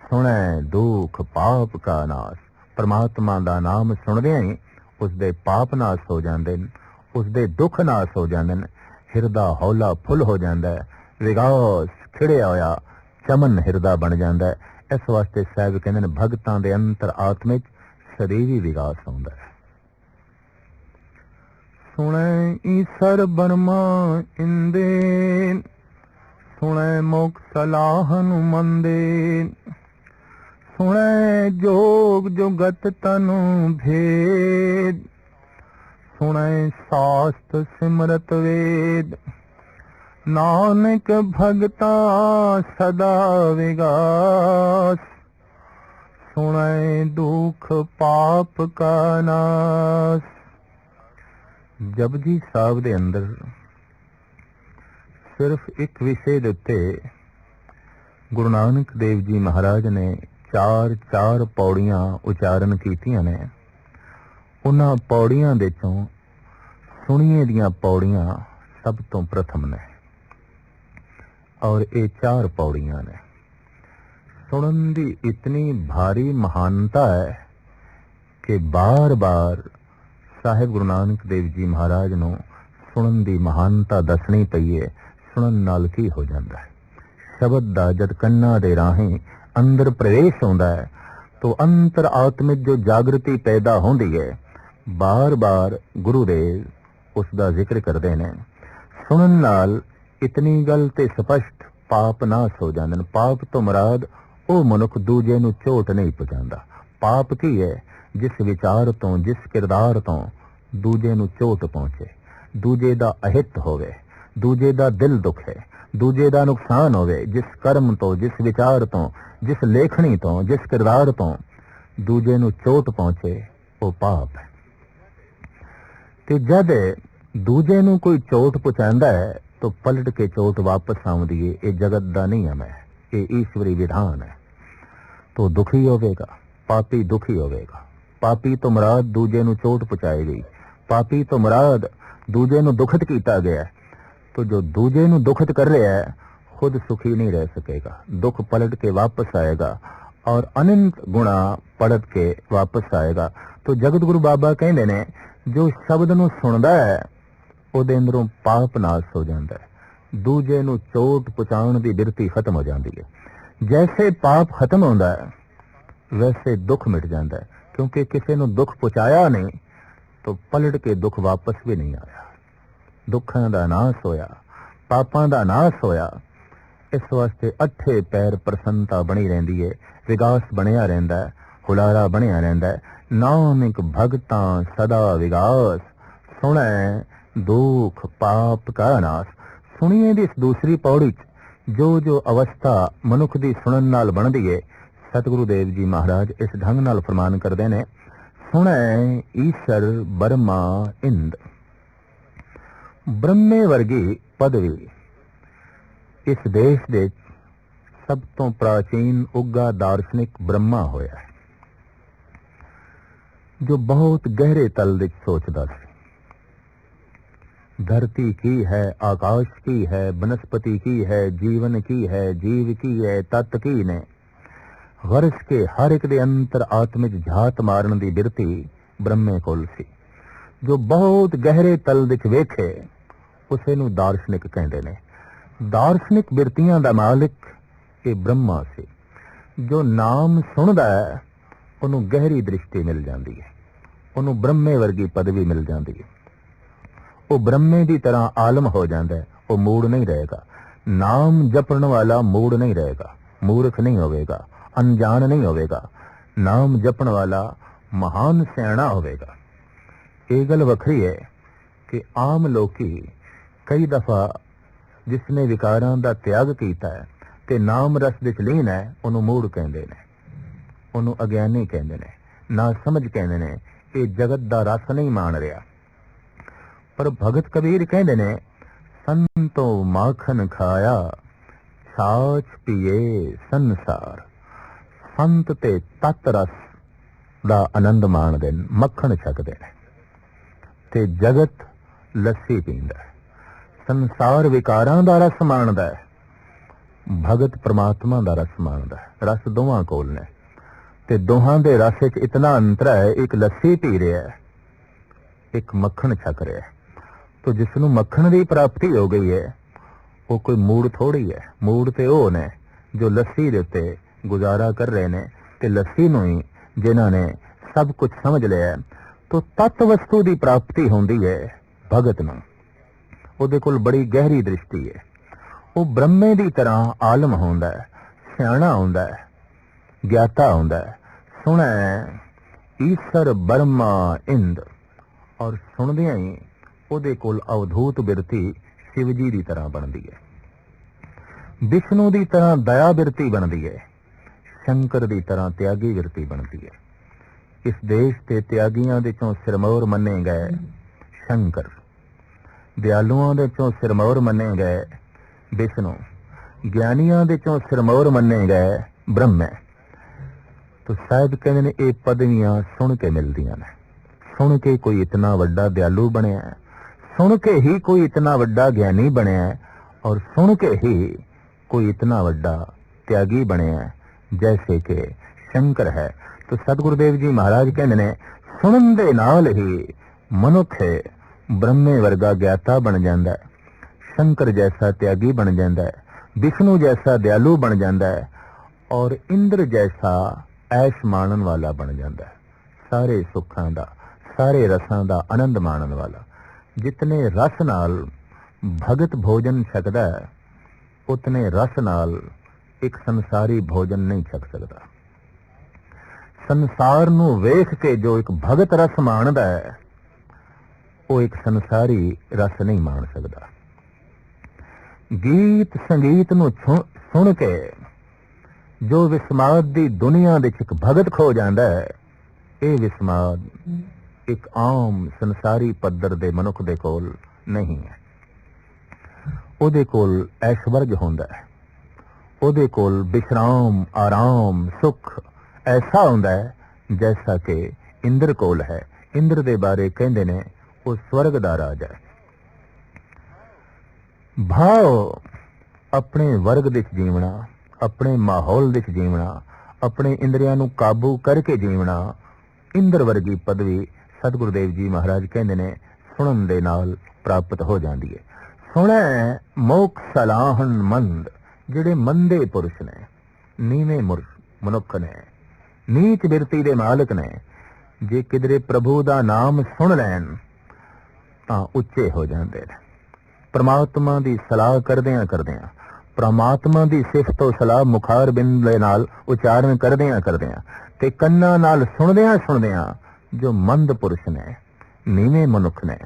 ਸੁਣੈ ਦੁਖ ਪਾਪ ਕਾ ਨਾਸ। ਪਰਮਾਤਮਾ ਦਾ ਨਾਮ ਸੁਣਦਿਆਂ ਹੀ ਉਸ ਦੇ ਪਾਪ ਨਾਸ ਹੋ ਜਾਂਦੇ ਨੇ ਉਸ ਦੇ ਦੁੱਖ ਨਾਸ ਹੋ ਜਾਂਦੇ ਨੇ। ਹਿਰਦਾ ਹੌਲਾ ਫੁੱਲ ਹੋ ਜਾਂਦਾ ਹੈ। ਵਿਗਾਸ ਖਿੜਿਆ ਹੋਇਆ ਚਮਨ ਹਿਰਦਾ ਬਣ ਜਾਂਦਾ ਹੈ। ਇਸ ਵਾਸਤੇ ਸਾਹਿਬ ਕਹਿੰਦੇ ਨੇ, ਭਗਤਾਂ ਦੇ ਅੰਤਰ ਆਤਮਿਕ ਸਰੀਰੀ ਵਿਗਾਸ ਹੁੰਦਾ ਹੈ। ਸੁਣੈ ਈਸਰ ਬਰਮਾ ਇੰਦੇ, ਸੁਣੈ ਮੁਖ ਸਲਾਹਨ ਮੰਦੇ ਸੁਣੈ ਜੋਗ ਜੁਗਤ ਤਨੁ ਭੇਦ, ਸੁਣੈ ਸਾਸਤ ਸਿਮਰਤ ਵੇਦ। ਨਾਨਕ ਭਗਤਾ ਸਦਾ ਵਿਗਾਸ, ਸੁਣੈ ਦੁਖ ਪਾਪ ਕਾ ਨਾਸ। ਜਪਜੀ ਸਾਹਿਬ ਦੇ ਅੰਦਰ ਸਿਰਫ ਇੱਕ ਵਿਸ਼ੇ ਦੇ ਉੱਤੇ ਗੁਰੂ ਨਾਨਕ ਦੇਵ ਜੀ ਮਹਾਰਾਜ ਨੇ ਚਾਰ ਚਾਰ ਪੌੜੀਆਂ ਉਚਾਰਨ ਕੀਤੀਆਂ ਨੇ। ਉਹਨਾਂ ਪੌੜੀਆਂ ਦੇ ਚੋਂ ਸੁਣੀਏ ਦੀਆਂ ਪੌੜੀਆਂ ਸਭ ਤੋਂ ਪ੍ਰਥਮ ਨੇ। ਔਰ ਇਹ ਚਾਰ ਪੌੜੀਆਂ ਨੇ। ਸੁਣਨ ਦੀ ਇਤਨੀ ਭਾਰੀ ਮਹਾਨਤਾ ਹੈ ਕਿ ਬਾਰ-ਬਾਰ ਸਾਹਿਬ ਗੁਰੂ ਨਾਨਕ ਦੇਵ ਜੀ ਮਹਾਰਾਜ ਨੂੰ ਸੁਣਨ ਦੀ ਮਹਾਨਤਾ ਦੱਸਣੀ ਪਈਏ ਸੁਣਨ ਨਾਲ ਕੀ ਹੋ ਜਾਂਦਾ ਹੈ? ਸ਼ਬਦ ਦਾ ਜਦ ਕੰਨਾਂ ਦੇ ਰਾਹੀਂ ਅੰਦਰ ਪ੍ਰਵੇਸ਼ ਹੁੰਦਾ ਹੈ, ਤੋ ਅੰਤਰ ਆਤਮਿਕ ਜੋ ਜਾਗਰਤੀ ਪੈਦਾ ਹੁੰਦੀ ਹੈ ਬਾਰ-ਬਾਰ ਗੁਰੂ ਦੇ ਉਸ ਦਾ ਜ਼ਿਕਰ ਕਰਦੇ ਨੇ। ਸੁਣਨ ਨਾਲ ਇਤਨੀ ਗੱਲ ਤੇ ਸਪਸ਼ਟ ਪਾਪ ਨਾਸ ਹੋ ਜਾਂਦੇ ਨੇ ਪਾਪ ਤੋਂ ਮਰਾਦ ਉਹ ਮਨੁੱਖ ਦੂਜੇ ਨੂੰ ਚੋਟ ਨਹੀਂ ਪਹੁੰਚਾਉਂਦਾ। ਪਾਪ ਕੀ ਹੈ? ਜਿਸ ਵਿਚਾਰ ਤੋਂ, ਜਿਸ ਕਿਰਦਾਰ ਤੋਂ ਦੂਜੇ ਨੂੰ ਚੋਟ ਪਹੁੰਚੇ। ਦੂਜੇ ਦਾ ਅਹਿਤ ਹੋਵੇ, ਦੂਜੇ ਦਾ ਦਿਲ ਦੁਖੇ ਦੂਜੇ ਦਾ ਨੁਕਸਾਨ ਹੋਵੇ, ਜਿਸ ਕਰਮ ਤੋਂ, ਜਿਸ ਵਿਚਾਰ ਤੋਂ, ਜਿਸ ਲੇਖਣੀ ਤੋਂ, ਜਿਸ ਕਿਰਦਾਰ ਤੋਂ ਦੂਜੇ ਨੂੰ ਚੋਟ ਪਹੁੰਚੇ, ਉਹ ਪਾਪ ਹੈ। ਤੇ ਜਦ ਦੂਜੇ ਨੂੰ ਕੋਈ ਚੋਟ ਪਹੁੰਚਾਉਂਦਾ ਹੈ ਤਾਂ ਪਲਟ ਕੇ ਚੋਟ ਵਾਪਸ ਆਉਂਦੀ ਹੈ ਇਹ ਜਗਤ ਦਾ ਨਿਯਮ ਹੈ ਇਹ ਈਸ਼ਵਰੀ ਵਿਧਾਨ ਹੈ। ਤੋ ਦੁਖੀ ਹੋਵੇਗਾ, ਪਾਪੀ ਦੁਖੀ ਹੋਵੇਗਾ। ਪਾਪੀ ਤੋਂ ਮੁਰਾਦ ਦੂਜੇ ਨੂੰ ਚੋਟ ਪਹੁੰਚਾਈ ਪਾਪੀ ਤੋਂ ਮੁਰਾਦ ਦੂਜੇ ਨੂੰ ਦੁਖਤ ਕੀਤਾ ਗਿਆ। ਤੋ ਜੋ ਦੂਜੇ ਨੂੰ ਦੁਖਤ ਕਰ ਰਿਹਾ ਹੈ, ਖੁਦ ਸੁਖੀ ਨਹੀਂ ਰਹਿ ਸਕੇਗਾ। ਦੁੱਖ ਪਲਟ ਕੇ ਵਾਪਸ ਆਏਗਾ ਔਰ ਅਨੰਤ ਗੁਣਾ ਪੜਤ ਕੇ ਵਾਪਸ ਆਏਗਾ। ਤੋ ਜਗਤ ਗੁਰੂ ਬਾਬਾ ਕਹਿੰਦੇ ਨੇ, ਜੋ ਸ਼ਬਦ ਨੂੰ ਸੁਣਦਾ ਹੈ ਉਹਦੇ ਅੰਦਰੋਂ ਪਾਪ ਨਾਸ ਹੋ ਜਾਂਦਾ ਹੈ। ਦੂਜੇ ਨੂੰ ਚੋਟ ਪਹੁੰਚਾਉਣ ਦੀ ਬਿਰਤੀ ਖਤਮ ਹੋ ਜਾਂਦੀ ਹੈ। ਜੈਸੇ ਪਾਪ ਖਤਮ ਹੁੰਦਾ ਹੈ, ਵੈਸੇ ਦੁੱਖ ਮਿਟ ਜਾਂਦਾ ਹੈ। ਕਿਉਂਕਿ ਕਿਸੇ ਨੂੰ ਦੁੱਖ ਪਹੁੰਚਾਇਆ ਨਹੀਂ, ਤਾਂ ਪਲਟ ਕੇ ਦੁੱਖ ਵਾਪਸ ਵੀ ਨਹੀਂ ਆਇਆ। ਦੁੱਖਾਂ ਦਾ ਨਾਸ ਹੋਇਆ, ਪਾਪਾਂ ਦਾ ਨਾਸ ਹੋਇਆ, ਇਸ ਵਾਸਤੇ ਅੱਠੇ ਪੈਰ ਪ੍ਰਸੰਨਤਾ ਬਣੀ ਰਹਿੰਦੀ ਹੈ, ਵਿਗਾਸ ਬਣਿਆ ਰਹਿੰਦਾ ਹੈ, ਹੁਲਾਰਾ ਬਣਿਆ ਰਹਿੰਦਾ ਹੈ। ਨਾਨਕ ਭਗਤਾਂ ਸਦਾ ਵਿਗਾਸ, ਸੁਣੈ ਦੁਖ, ਪਾਪ ਕਾ ਨਾਸ ਸੁਣੀਏ ਇਸ ਦੂਸਰੀ ਪੌੜੀ ਚ, ਜੋ ਜੋ ਅਵਸਥਾ ਮਨੁੱਖ ਦੀ ਸੁਣਨ ਨਾਲ ਬਣਦੀ ਹੈ ਸਤਿਗੁਰੂ ਦੇਵ ਜੀ ਮਹਾਰਾਜ ਇਸ ਢੰਗ ਨਾਲ ਫਰਮਾਨ ਕਰਦੇ ਨੇ, ਸੁਣੈ ਈਸ਼ਰ ਬਰਮਾ ਇੰਦ। ਬ੍ਰਹਮੇ ਵਰਗੀ ਪਦਵੀ ਇਸ ਦੇਸ਼ ਦੇ ਸਭ ਤੋਂ ਪ੍ਰਾਚੀਨ ਉੱਗਾ ਦਾਰਸ਼ਨਿਕ ਬ੍ਰਹਮਾ ਹੋਇਆ ਜੋ ਬਹੁਤ ਗਹਿਰੇ ਤਲ ਵਿੱਚ ਸੋਚਦਾ ਸੀ। धरती की है आकाश की है वनस्पति की है जीवन की है जीव की है तत् की ने ਗਰਸ ਕੇ ਹਰ ਇੱਕ ਦੇ ਅੰਤਰ ਆਤਮਿਕ ਝਾਤ ਮਾਰਨ ਦੀ ਬਿਰਤੀ ਬ੍ਰਹਮੇ ਕੋਲ ਸੀ ਜੋ ਬਹੁਤ ਗਹਿਰੇ ਤਲ ਵਿੱਚ ਵੇਖੇ ਉਸੇ ਨੂੰ ਦਾਰਸ਼ਨਿਕ ਕਹਿੰਦੇ ਨੇ ਦਾਰਸ਼ਨਿਕ ਬਿਰਤੀਆਂ ਦਾ ਮਾਲਿਕ ਇਹ ਬ੍ਰਹਮਾ ਸੀ ਜੋ ਨਾਮ ਸੁਣਦਾ ਹੈ ਉਹਨੂੰ ਗਹਿਰੀ ਦ੍ਰਿਸ਼ਟੀ ਮਿਲ ਜਾਂਦੀ ਹੈ ਉਹਨੂੰ ਬ੍ਰਹਮੇ ਵਰਗੀ ਪਦਵੀ ਮਿਲ ਜਾਂਦੀ ਹੈ ਉਹ ਬ੍ਰਹਮੇ ਦੀ ਤਰ੍ਹਾਂ ਆਲਮ ਹੋ ਜਾਂਦਾ ਹੈ, ਉਹ ਮੂੜ ਨਹੀਂ ਰਹੇਗਾ। ਨਾਮ ਜਪਣ ਵਾਲਾ ਮੂੜ ਨਹੀਂ ਰਹੇਗਾ, ਮੂਰਖ ਨਹੀਂ ਹੋਵੇਗਾ, ਅਣਜਾਣ ਨਹੀਂ ਹੋਵੇਗਾ। ਨਾਮ ਜਪਣ ਵਾਲਾ ਮਹਾਨ ਸਿਆਣਾ ਹੋਵੇਗਾ। ਇਹ ਗੱਲ ਵੱਖਰੀ ਹੈ ਕਿ ਆਮ ਲੋਕੀ ਕਈ ਦਫਾ ਜਿਸਨੇ ਵਿਕਾਰਾਂ ਦਾ ਤਿਆਗ ਕੀਤਾ ਹੈ ਤੇ ਨਾਮ ਰਸ ਵਿੱਚ ਲੀਨ ਹੈ, ਉਹਨੂੰ ਮੂੜ ਕਹਿੰਦੇ ਨੇ। ਉਹਨੂੰ ਅਗਿਆਨੀ ਕਹਿੰਦੇ ਨੇ, ਨਾ ਸਮਝ ਕਹਿੰਦੇ ਨੇ, ਇਹ ਜਗਤ ਦਾ ਰਸ ਨਹੀਂ ਮਾਣ ਰਿਹਾ। ਪਰ ਭਗਤ ਕਬੀਰ ਕਹਿੰਦੇ ਨੇ, ਸੰਤੋ ਮਾਖਨ ਖਾਇਆ, ਸਾਚ ਪੀਏ ਸੰਸਾਰ। ਸੰਤ ਤੇ ਤਤ ਰਸ ਦਾ ਆਨੰਦ ਮਾਣਦੇ ਨੇ, ਮੱਖਣ ਛਕਦੇ ਨੇ। ਤੇ ਜਗਤ ਲੱਸੀ ਪੀਂਦਾ ਸੰਸਾਰ ਵਿਕਾਰਾਂ ਦਾ ਰਸ ਮਾਣਦਾ ਹੈ, ਭਗਤ ਪ੍ਰਮਾਤਮਾ ਦਾ ਰਸ ਮਾਣਦਾ ਹੈ। ਰਸ ਦੋਵਾਂ ਕੋਲ ਨੇ। ਤੇ ਦੋਹਾਂ ਦੇ ਰਸ ਵਿੱਚ ਇਤਨਾ ਅੰਤਰ ਹੈ, ਇੱਕ ਲੱਸੀ ਪੀ ਰਿਹਾ ਹੈ, ਇੱਕ ਮੱਖਣ ਛਕ ਰਿਹਾ ਹੈ। ਤੋ ਜਿਸ ਨੂੰ ਮੱਖਣ ਦੀ ਪ੍ਰਾਪਤੀ ਹੋ ਗਈ ਹੈ ਉਹ ਕੋਈ ਮੂੜ ਥੋੜੀ ਹੈ। ਮੂੜ ਤੇ ਉਹ ਨੇ ਜੋ ਲੱਸੀ ਦੇ ਉੱਤੇ ਗੁਜ਼ਾਰਾ ਕਰ ਰਹੇ ਨੇ ਤੇ ਲੱਸੀ ਨੂੰ ਹੀ ਜਿਨ੍ਹਾਂ ਨੇ ਸਭ ਕੁਝ ਸਮਝ ਲਿਆ ਹੈ, ਤੋ ਤਤ ਵਸਤੂ ਦੀ ਪ੍ਰਾਪਤੀ ਹੁੰਦੀ ਹੈ ਭਗਤ ਨੂੰ। ਉਹਦੇ ਕੋਲ ਬੜੀ ਗਹਿਰੀ ਦ੍ਰਿਸ਼ਟੀ ਹੈ। ਉਹ ਬ੍ਰਹਮੇ ਦੀ ਤਰ੍ਹਾਂ ਆਲਮ ਹੁੰਦਾ ਹੈ ਸਿਆਣਾ ਹੁੰਦਾ ਹੈ ਗਿਆਤਾ ਹੁੰਦਾ ਹੈ। ਸੁਣੈ ਈਸ਼ਰ ਬਰਮਾ ਇੰਦ। ਔਰ ਸੁਣਦਿਆਂ ਹੀ ਉਹਦੇ ਕੋਲ ਅਵਧੂਤ ਬਿਰਤੀ ਸ਼ਿਵ ਜੀ ਦੀ ਤਰ੍ਹਾਂ ਬਣਦੀ ਹੈ। ਵਿਸ਼ਨੂੰ ਦੀ ਤਰ੍ਹਾਂ ਦਇਆ ਬਿਰਤੀ ਬਣਦੀ ਹੈ। ਸ਼ੰਕਰ ਦੀ ਤਰ੍ਹਾਂ ਤਿਆਗੀ ਬਿਰਤੀ ਬਣਦੀ ਹੈ। ਇਸ ਦੇਸ਼ ਦੇ ਤਿਆਗੀਆਂ ਦੇ ਚੋਂ ਸਿਰਮੌਰ ਮੰਨੇ ਗਏ ਸ਼ੰਕਰ। ਦਿਆਲੂਆਂ ਦੇ ਚੋਂ ਸਿਰਮੌਰ ਮੰਨੇ ਗਏ ਵਿਸ਼ਨੂੰ। ਗਿਆਨੀਆਂ ਦੇ ਚੋਂ ਸਿਰਮੌਰ ਮੰਨੇ ਗਏ ਬ੍ਰਹਮਾ। ਤੋ ਸਾਹਿਬ ਕਹਿੰਦੇ ਨੇ, ਇਹ ਪਦਵੀਆਂ ਸੁਣ ਕੇ ਮਿਲਦੀਆਂ ਨੇ। ਸੁਣ ਕੇ ਕੋਈ ਇਤਨਾ ਵੱਡਾ ਦਿਆਲੂ ਬਣਿਆ ਸੁਣ ਕੇ ਹੀ ਕੋਈ ਇਤਨਾ ਵੱਡਾ ਗਿਆਨੀ ਬਣਿਆ ਔਰ ਸੁਣ ਕੇ ਹੀ ਕੋਈ ਇਤਨਾ ਵੱਡਾ ਤਿਆਗੀ ਬਣਿਆ ਜੈਸੇ ਕਿ ਸ਼ੰਕਰ ਹੈ। ਤੋ ਸਤਿਗੁਰਦੇਵ ਜੀ ਮਹਾਰਾਜ ਕਹਿੰਦੇ ਨੇ, ਸੁਣਨ ਦੇ ਨਾਲ ਹੀ ਮਨੁੱਖ ਬ੍ਰਹਮੇ ਵਰਗਾ ਗਿਆਤਾ ਬਣ ਜਾਂਦਾ ਹੈ, ਸ਼ੰਕਰ ਜੈਸਾ ਤਿਆਗੀ ਬਣ ਜਾਂਦਾ ਹੈ, ਵਿਸ਼ਨੂੰ ਜੈਸਾ ਦਿਆਲੂ ਬਣ ਜਾਂਦਾ ਹੈ ਔਰ ਇੰਦਰ ਜੈਸਾ ਐਸ਼ ਮਾਣਨ ਵਾਲਾ ਬਣ ਜਾਂਦਾ ਹੈ। ਸਾਰੇ ਸੁੱਖਾਂ ਦਾ, ਸਾਰੇ ਰਸਾਂ ਦਾ ਆਨੰਦ ਮਾਣਨ ਵਾਲਾ। ਜਿਤਨੇ ਰਸ ਨਾਲ ਭਗਤ ਭੋਜਨ ਛਕਦਾ ਉਤਨੇ ਰਸ ਨਾਲ ਇੱਕ ਸੰਸਾਰੀ ਭੋਜਨ ਨਹੀਂ ਛਕ ਸਕਦਾ। ਸੰਸਾਰ ਨੂੰ ਵੇਖ ਕੇ ਜੋ ਇੱਕ ਭਗਤ ਰਸ ਮਾਣਦਾ ਹੈ, ਉਹ ਇੱਕ ਸੰਸਾਰੀ ਰਸ ਨਹੀਂ ਮਾਣ ਸਕਦਾ। ਗੀਤ ਸੰਗੀਤ ਨੂੰ ਸੁਣ ਕੇ ਜੋ ਵਿਸਮਾਦ ਦੀ ਦੁਨੀਆ ਵਿੱਚ ਇੱਕ ਭਗਤ ਖੋ ਜਾਂਦਾ ਹੈ, ਇਹ ਵਿਸਮਾਦ ਇੱਕ ਆਮ ਸੰਸਾਰੀ ਪੱਧਰ ਦੇ ਮਨੁੱਖ ਦੇ ਕੋਲ ਨਹੀਂ ਹੈ। ਉਹਦੇ ਕੋਲ ਐਸ਼ਵਰਜ ਹੁੰਦਾ ਹੈ। ਉਹਦੇ ਕੋਲ ਵਿਸ਼ਰਾਮ, ਆਰਾਮ, ਸੁਖ ਐਸਾ ਹੁੰਦਾ ਹੈ ਜੈਸਾ ਕਿ ਇੰਦਰ ਕੋਲ ਹੈ। ਇੰਦਰ ਦੇ ਬਾਰੇ ਕਹਿੰਦੇ ਨੇ, ਉਹ ਸਵਰਗ ਦਾ ਰਾਜ ਹੈ। ਭਾਵ ਆਪਣੇ ਵਰਗ ਵਿੱਚ ਜੀਵਣਾ, ਆਪਣੇ ਮਾਹੌਲ ਵਿੱਚ ਜੀਵਣਾ, ਆਪਣੇ ਇੰਦਰੀਆਂ ਨੂੰ ਕਾਬੂ ਕਰਕੇ ਜੀਵਣਾ, ਇੰਦਰ ਵਰਗੀ ਪਦਵੀ ਸਤਿਗੁਰੂ ਦੇਵ ਜੀ ਮਹਾਰਾਜ ਕਹਿੰਦੇ ਨੇ, ਸੁਣਨ ਦੇ ਨਾਲ ਪ੍ਰਾਪਤ ਹੋ ਜਾਂਦੀ ਹੈ। ਸੁਣੈ ਮੋਖ ਸਲਾਹਨ ਮੰਦ, ਜਿਹੜੇ ਮੰਦੇ ਪੁਰਸ਼ ਨੇ, ਨੀਵੇਂ ਮਨੁੱਖ ਨੇ, ਨੀਚ ਬਿਰਤੀ ਦੇ ਮਾਲਕ ਨੇ, ਜੇ ਕਿਧਰੇ ਪ੍ਰਭੂ ਦਾ ਨਾਮ ਸੁਣ ਲੈਣ, ਤਾਂ ਉੱਚੇ ਹੋ ਜਾਂਦੇ ਨੇ। ਪ੍ਰਮਾਤਮਾ ਦੀ ਸਲਾਹ ਕਰਦਿਆਂ ਕਰਦਿਆਂ, ਪ੍ਰਮਾਤਮਾ ਦੀ ਸਿਫਤ ਤੋਂ ਸਲਾਹ ਮੁਖਾਰ ਬਿੰਦ ਦੇ ਨਾਲ ਉਚਾਰਨ ਕਰਦਿਆਂ ਕਰਦਿਆਂ, ਤੇ ਕੰਨਾਂ ਨਾਲ ਸੁਣਦਿਆਂ ਸੁਣਦਿਆਂ ਜੋ ਮੰਦ ਪੁਰਸ਼ ਨੇ ਨੀਵੇਂ ਮਨੁੱਖ ਨੇ,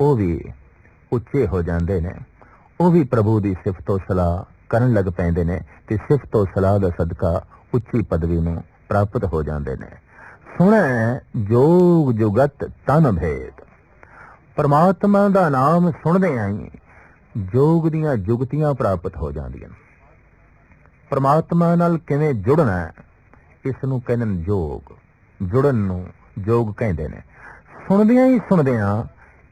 ਉਹ ਵੀ ਉੱਚੇ ਹੋ ਜਾਂਦੇ ਨੇ। ਉਹ ਵੀ ਪ੍ਰਭੂ ਦੀ ਸਿਫਤ ਸਲਾਹ ਕਰਨ ਲੱਗ ਪੈਂਦੇ ਨੇ ਤੇ ਸਿਫਤ ਸਲਾਹ ਦਾ ਸਦਕਾ ਉੱਚੀ ਪਦਵੀ ਨੂੰ ਪ੍ਰਾਪਤ ਹੋ ਜਾਂਦੇ ਨੇ। ਸੁਣੈ ਜੋਗ ਜੁਗਤ ਤਨ ਭੇਦ। ਪਰਮਾਤਮਾ ਦਾ ਨਾਮ ਸੁਣਦੇ ਆਂ ਜੋਗ ਦੀਆਂ ਜੁਗਤੀਆਂ ਪ੍ਰਾਪਤ ਹੋ ਜਾਂਦੀਆਂ ਪਰਮਾਤਮਾ ਨਾਲ ਕਿਵੇਂ ਜੁੜਨਾ, ਇਸ ਨੂੰ ਕਹਿੰਦੇ ਨੇ ਜੋਗ। ਜੁੜਨ ਨੂੰ ਜੋਗ ਕਹਿੰਦੇ ਨੇ। ਸੁਣਦਿਆਂ ਹੀ ਸੁਣਦਿਆਂ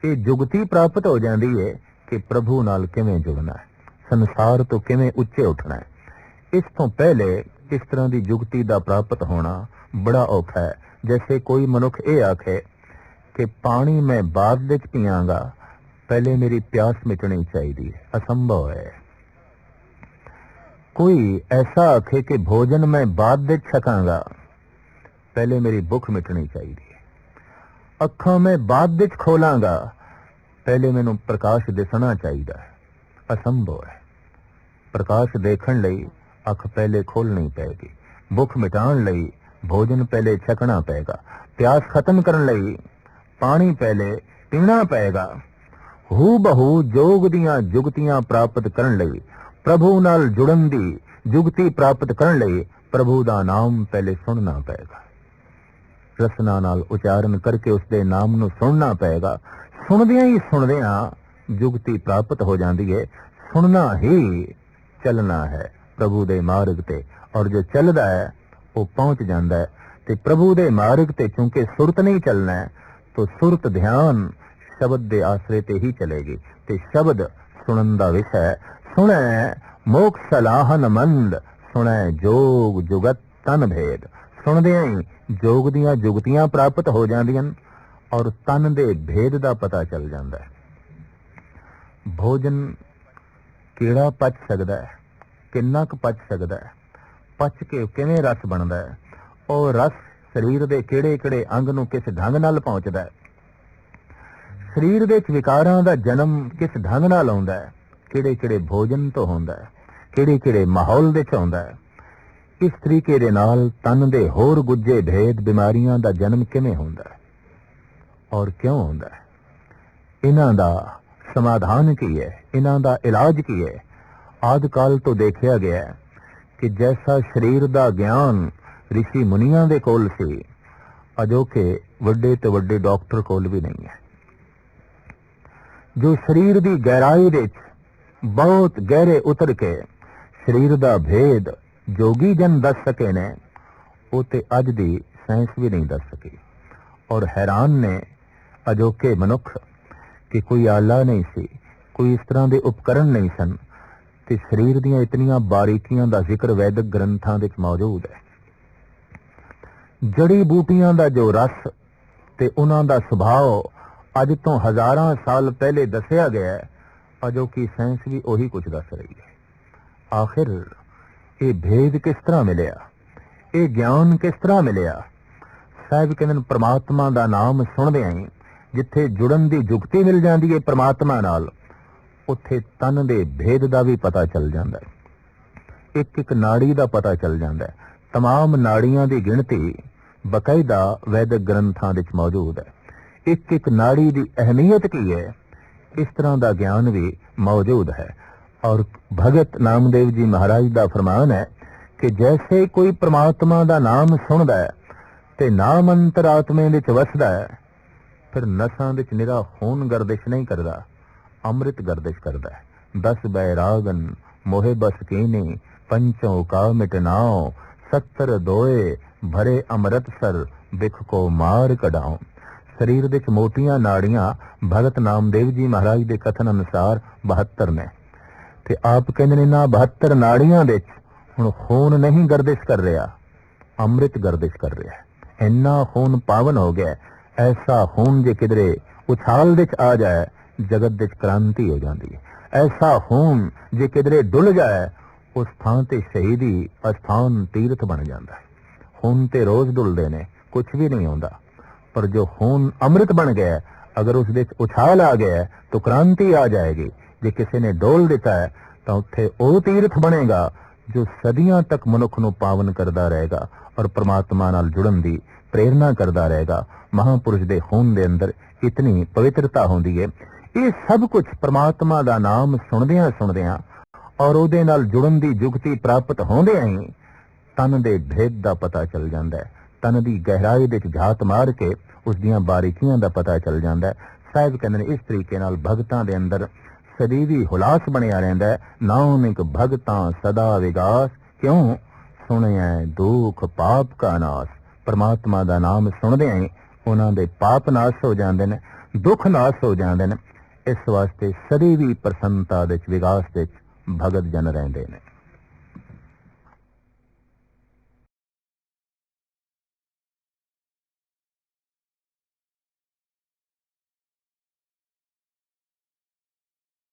ਇਹ ਜੁਗਤੀ ਪ੍ਰਾਪਤ ਹੋ ਜਾਂਦੀ ਹੈ ਕਿ ਪ੍ਰਭੂ ਨਾਲ ਕਿਵੇਂ ਜੁੜਨਾ ਹੈ, ਸੰਸਾਰ ਤੋਂ ਕਿਵੇਂ ਉੱਚੇ ਉੱਠਣਾ ਹੈ। ਇਸ ਤੋਂ ਪਹਿਲੇ ਇਸ ਤਰ੍ਹਾਂ ਦੀ ਜੁਗਤੀ ਦਾ ਪ੍ਰਾਪਤ ਹੋਣਾ ਬੜਾ ਔਖਾ ਹੈ। ਜੈਸੇ ਕੋਈ ਮਨੁੱਖ ਇਹ ਆਖੇ ਕਿ ਪਾਣੀ ਮੈਂ ਬਾਅਦ ਵਿੱਚ ਪੀਵਾਂਗਾ ਪਹਿਲੇ ਮੇਰੀ ਪਿਆਸ ਮਿਟਣੀ ਚਾਹੀਦੀ ਹੈ, ਅਸੰਭਵ ਹੈ। ਕੋਈ ਐਸਾ ਆਖੇ ਕਿ ਭੋਜਨ ਮੈਂ ਬਾਅਦ ਵਿੱਚ ਛਕਾਂਗਾ ਪਹਿਲੇ ਮੇਰੀ ਭੁੱਖ ਮਿਟਣੀ ਚਾਹੀਦੀ ਹੈ। ਅੱਖਾਂ ਮੈਂ ਬਾਅਦ ਵਿੱਚ ਖੋਲਾਂਗਾ। ਪਹਿਲੇ ਮੈਨੂੰ ਪ੍ਰਕਾਸ਼ ਦਿਸਣਾ ਚਾਹੀਦਾ ਹੈ। ਅਸੰਭਵ ਹੈ। ਪ੍ਰਕਾਸ਼ ਦੇਖਣ ਲਈ ਅੱਖ ਪਹਿਲੇ ਖੋਲਣੀ ਪਏਗੀ ਭੁੱਖ ਮਿਟਾਉਣ ਲਈ ਭੋਜਨ ਪਹਿਲੇ ਛਕਣਾ ਪਏਗਾ ਪਿਆਸ ਖਤਮ ਕਰਨ ਲਈ ਪਾਣੀ ਪਹਿਲੇ ਪੀਣਾ ਪਏਗਾ ਹੂ ਬਹੂ ਜੋਗ ਦੀਆਂ ਜੁਗਤੀਆਂ ਪ੍ਰਾਪਤ ਕਰਨ ਲਈ ਪ੍ਰਭੂ ਨਾਲ ਜੁੜਨ ਦੀ ਜੁਗਤੀ ਪ੍ਰਾਪਤ ਕਰਨ ਲਈ ਪ੍ਰਭੂ ਦਾ ਨਾਮ ਪਹਿਲੇ ਸੁਣਨਾ ਪਏਗਾ ਰਸਨਾ ਨਾਲ ਉਚਾਰਨ ਕਰਕੇ ਉਸ ਦੇ ਨਾਮ ਨੂੰ ਸੁਣਨਾ ਪਏਗਾ। ਸੁਣਦਿਆਂ ਹੀ ਸੁਣਦਿਆਂ ਜੁਗਤੀ ਪ੍ਰਾਪਤ ਹੋ ਜਾਂਦੀ ਹੈ ਸੁਣਨਾ ਹੀ ਚੱਲਣਾ ਹੈ। ਪ੍ਰਭੂ ਦੇ ਮਾਰਗ ਤੇ ਔਰ ਜੋ ਚੱਲਦਾ ਹੈ, ਉਹ ਪਹੁੰਚ ਜਾਂਦਾ ਹੈ। ਤੇ ਪ੍ਰਭੂ ਦੇ ਮਾਰਗ ਤੇ ਕਿਉਂਕਿ ਸੁਰਤ ਨਹੀਂ ਚੱਲਣਾ ਹੈ, ਤੋ ਸੁਰਤ ਧਿਆਨ ਸ਼ਬਦ ਦੇ ਆਸਰੇ ਤੇ ਹੀ ਚਲੇਗੀ। ਤੇ ਸ਼ਬਦ ਸੁਣਨ ਦਾ ਵਿਸ਼ਾ ਹੈ, ਸੁਣੈ ਮੋਖ ਸਲਾਹਨ ਮੰਦ ਸੁਣੈ ਜੋਗ ਜੁਗਤ ਤਨ ਭੇਦ। ਸੁਣਦਿਆਂ ਹੀ ਜੋਗ ਦੀਆਂ ਜੁਗਤੀਆਂ ਪ੍ਰਾਪਤ ਹੋ ਜਾਂਦੀਆਂ ਔਰ ਤਨ ਦੇ ਭੇਦ ਦਾ ਪਤਾ ਚੱਲ ਜਾਂਦਾ ਹੈ। ਭੋਜਨ ਕਿਹੜਾ ਪਚ ਸਕਦਾ ਹੈ? ਕਿੰਨਾ ਕੁ ਪਚ ਸਕਦਾ ਹੈ? ਪਚ ਕੇ ਕਿਵੇਂ ਰਸ ਬਣਦਾ ਹੈ? ਉਹ ਰਸ ਸਰੀਰ ਦੇ ਕਿਹੜੇ ਕਿਹੜੇ ਅੰਗ ਨੂੰ ਕਿਸ ਢੰਗ ਨਾਲ ਪਹੁੰਚਦਾ ਹੈ? ਸਰੀਰ ਦੇ ਵਿੱਚ ਵਿਕਾਰਾਂ ਦਾ ਜਨਮ ਕਿਸ ਢੰਗ ਨਾਲ ਆਉਂਦਾ ਹੈ? ਕਿਹੜੇ ਕਿਹੜੇ ਭੋਜਨ ਤੋਂ ਹੁੰਦਾ ਹੈ? ਕਿਹੜੇ ਕਿਹੜੇ ਮਾਹੌਲ ਦੇ ਚ ਆਉਂਦਾ ਹੈ? ਇਸ ਤਰੀਕੇ ਦੇ ਨਾਲ ਤਨ ਦੇ ਹੋਰ ਗੁੱਜੇ ਭੇਦ ਬਿਮਾਰੀਆਂ ਦਾ ਜਨਮ ਕਿਵੇਂ ਹੁੰਦਾ ਹੈ? ਔਰ ਕਿਉਂ ਹੁੰਦਾ ਹੈ? ਇਹਨਾਂ ਦਾ ਸਮਾਧਾਨ ਕੀ ਹੈ? ਇਹਨਾਂ ਦਾ ਇਲਾਜ ਕੀ ਹੈ? ਆਦ ਕਾਲ ਤੋਂ ਦੇਖਿਆ ਗਿਆ ਹੈ ਕਿ ਜੈਸਾ ਸਰੀਰ ਦਾ ਗਿਆਨ ਰਿਸ਼ੀ ਮੁਨੀਆਂ ਦੇ ਕੋਲ ਸੀ, ਅਜੋਕੇ ਵੱਡੇ ਤੋਂ ਵੱਡੇ ਡਾਕਟਰ ਕੋਲ ਵੀ ਨਹੀਂ ਹੈ। ਜੋ ਸਰੀਰ ਦੀ ਗਹਿਰਾਈ ਵਿੱਚ ਬਹੁਤ ਗਹਿਰੇ ਉਤਰ ਕੇ ਸਰੀਰ ਦਾ ਭੇਦ ਜੋਗੀ ਜਨ ਦੱਸ ਸਕੇ ਨੇ, ਉਹ ਤੇ ਅੱਜ ਦੀ ਸਾਇੰਸ ਵੀ ਨਹੀਂ ਦੱਸ ਸਕੀ। ਔਰ ਹੈਰਾਨ ਨੇ ਅਜੋਕੇ ਮਨੁੱਖ ਕਿ ਕੋਈ ਆਲਾ ਨਹੀਂ ਸੀ, ਕੋਈ ਇਸ ਤਰ੍ਹਾਂ ਦੇ ਉਪਕਰਣ ਨਹੀਂ ਸਨ ਤੇ ਸਰੀਰ ਦੀਆਂ ਇਤਨੀਆਂ ਬਾਰੀਕੀਆਂ ਦਾ ਜ਼ਿਕਰ ਵੈਦਿਕ ਗ੍ਰੰਥਾਂ ਵਿੱਚ ਮੌਜੂਦ ਹੈ। ਜੜੀ ਬੂਟੀਆਂ ਦਾ ਜੋ ਰਸ ਤੇ ਉਹਨਾਂ ਦਾ ਸੁਭਾਅ ਅੱਜ ਤੋਂ ਹਜ਼ਾਰਾਂ ਸਾਲ ਪਹਿਲੇ ਦੱਸਿਆ ਗਿਆ ਹੈ ਅਜੋ ਕੀ ਸਾਇੰਸ ਵੀ ਉਹੀ ਕੁਝ ਦੱਸ ਰਹੀ ਹੈ। ਆਖਿਰ ਇਹ ਭੇਦ ਕਿਸ ਤਰ੍ਹਾਂ ਮਿਲਿਆ ਇਹ ਗਿਆਨ ਕਿਸ ਤਰ੍ਹਾਂ ਮਿਲਿਆ ਸਾਹਿਬ ਕਹਿੰਦੇ ਨੇ ਪ੍ਰਮਾਤਮਾ ਦਾ ਨਾਮ ਸੁਣਦੇ ਆਂ ਜਿੱਥੇ ਜੁੜਨ ਦੀ ਜੁਗਤੀ ਮਿਲ ਜਾਂਦੀ ਹੈ ਪ੍ਰਮਾਤਮਾ ਨਾਲ ਉੱਥੇ ਤਨ ਦੇ ਭੇਦ ਦਾ ਵੀ ਪਤਾ ਚੱਲ ਜਾਂਦਾ ਹੈ ਇੱਕ ਇੱਕ ਨਾੜੀ ਦਾ ਪਤਾ ਚੱਲ ਜਾਂਦਾ ਹੈ तमाम ਨਾੜੀਆਂ ਦੀ ਗਿਣਤੀ ਬਕਾਇਦਾ ਵੈਦਿਕ ਗ੍ਰੰਥਾਂ ਵਿੱਚ ਮੌਜੂਦ ਹੈ ਇੱਕ ਇੱਕ ਨਾੜੀ ਦੀ ਅਹਿਮੀਅਤ ਕੀ ਹੈ ਇਸ ਤਰ੍ਹਾਂ ਦਾ ਗਿਆਨ ਵੀ ਮੌਜੂਦ ਹੈ ਔਰ ਭਗਤ ਨਾਮਦੇਵ ਜੀ ਮਹਾਰਾਜ ਦਾ ਫਰਮਾਨ ਹੈ ਕਿ ਜੈਸੇ ਕੋਈ ਪ੍ਰਮਾਤਮਾ ਦਾ ਨਾਮ ਸੁਣਦਾ ਹੈ ਤੇ ਨਾਮ ਅੰਤਰਾਤਮੇ ਵਿੱਚ ਵਸਦਾ ਹੈ, ਫਿਰ ਨਸਾਂ ਵਿੱਚ ਨਿਰਾ ਖੂਨ ਗਰਦਿਸ਼ ਨਹੀਂ ਕਰਦਾ, ਅੰਮ੍ਰਿਤ ਗਰਦਿਸ਼ ਕਰਦਾ ਹੈ। ਦਸ ਬੈਰਾਗਨ ਮੋਹਿ ਬਸ ਕੀਨੀ, ਪੰਚੋਂ ਕਾ ਮਿਟਨਾਓ ਸੱਤਰ ਦੋਏ, ਭਰੇ ਅੰਮ੍ਰਿਤਸਰ ਬਿਖ ਕੋ ਮਾਰ ਕਢਾਉ। ਸਰੀਰ ਵਿੱਚ ਮੋਟੀਆਂ ਨਾੜੀਆਂ ਭਗਤ ਨਾਮਦੇਵ ਜੀ ਮਹਾਰਾਜ ਦੇ ਕਥਨ ਅਨੁਸਾਰ 72 ਨੇ। ਤੇ ਆਪ ਕਹਿੰਦੇ ਨੇ, ਨਾ 72 ਨਾੜੀਆਂ ਵਿੱਚ ਹੁਣ ਖੂਨ ਨਹੀਂ ਗਰਦਿਸ਼ ਕਰ ਰਿਹਾ, ਅੰਮ੍ਰਿਤ ਗਰਦਿਸ਼ ਕਰ ਰਿਹਾ ਇੰਨਾ ਖੂਨ ਪਾਵਨ ਹੋ ਗਿਆ ਐਸਾ ਖੂਨ ਜੇ ਕਿਧਰੇ ਉਛਾਲ ਵਿੱਚ ਆ ਜਾਏ, ਜਗਤ ਵਿੱਚ ਕ੍ਰਾਂਤੀ ਹੋ ਜਾਂਦੀ ਹੈ। ਐਸਾ ਖੂਨ ਜੇ ਕਿਧਰੇ ਡੁੱਲ ਜਾਏ, ਉਸ ਥਾਂ ਤੇ ਸ਼ਹੀਦੀ ਅਸਥਾਨ ਤੀਰਥ ਬਣ ਜਾਂਦਾ ਹੈ। ਖੂਨ ਤੇ ਰੋਜ਼ ਡੁੱਲਦੇ ਨੇ ਕੁਝ ਵੀ ਨਹੀਂ ਹੁੰਦਾ। ਪਰ ਜੋ ਖੂਨ ਅੰਮ੍ਰਿਤ ਬਣ ਗਿਆ ਅਗਰ ਉਸ ਵਿੱਚ ਉਛਾਲ ਆ ਗਿਆ ਤਾਂ ਕ੍ਰਾਂਤੀ ਆ ਜਾਏਗੀ। ਜੇ ਕਿਸੇ ਨੇ ਡੋਲ ਦਿੱਤਾ ਹੈ, ਤਾਂ ਉੱਥੇ ਉਹ ਤੀਰਥ ਬਣੇਗਾ ਜੋ ਸਦੀਆਂ ਤੱਕ ਮਨੁੱਖ ਨੂੰ ਪਾਵਨ ਕਰਦਾ ਰਹੇਗਾ ਔਰ ਪ੍ਰਮਾਤਮਾ ਨਾਲ ਜੁੜਨ ਦੀ ਪ੍ਰੇਰਣਾ ਕਰਦਾ ਰਹੇਗਾ। ਮਹਾਪੁਰਸ਼ ਦੇ ਖੂਨ ਦੇ ਅੰਦਰ ਇਤਨੀ ਪਵਿੱਤਰਤਾ ਹੁੰਦੀ ਹੈ। ਇਹ ਸਭ ਕੁਝ ਪ੍ਰਮਾਤਮਾ ਦਾ ਨਾਮ ਸੁਣਦਿਆਂ ਸੁਣਦਿਆਂ ਔਰ ਉਹਦੇ ਨਾਲ ਜੁੜਨ ਦੀ ਯੁਕਤੀ ਪ੍ਰਾਪਤ ਹੁੰਦਿਆਂ ਹੀ ਤਨ ਦੇ ਭੇਦ ਦਾ ਪਤਾ ਚੱਲ ਜਾਂਦਾ ਹੈ। ਤਨ ਦੀ ਗਹਿਰਾਈ ਵਿੱਚ ਝਾਤ ਮਾਰ ਕੇ ਉਸ ਦੀਆਂ ਬਾਰੀਕੀਆਂ ਦਾ ਪਤਾ ਚੱਲ ਜਾਂਦਾ ਹੈ। ਸਾਹਿਬ ਕਹਿੰਦੇ ਨੇ, ਇਸ ਤਰੀਕੇ ਨਾਲ ਭਗਤਾਂ ਦੇ ਅੰਦਰ ਸਦੀਵੀ ਹੁਲਾਸ ਬਣਿਆ ਰਹਿੰਦਾ ਹੈ ਭਗਤਾਂ ਸਦਾ ਵਿਗਾਸ ਕਿਉਂ ਸੁਣਿਆ ਦੁੱਖ ਪਾਪ ਕਾ ਨਾਸ ਪਰਮਾਤਮਾ ਦਾ ਨਾਮ ਸੁਣਦਿਆਂ ਹੀ ਉਹਨਾਂ ਦੇ ਪਾਪ ਨਾਸ਼ ਹੋ ਜਾਂਦੇ ਨੇ ਦੁੱਖ ਨਾਸ਼ ਹੋ ਜਾਂਦੇ ਨੇ ਇਸ ਵਾਸਤੇ ਸਦੀਵੀ ਪ੍ਰਸੰਨਤਾ ਵਿੱਚ ਵਿਗਾਸ ਵਿੱਚ ਭਗਤ ਜਨ ਰਹਿੰਦੇ ਨੇ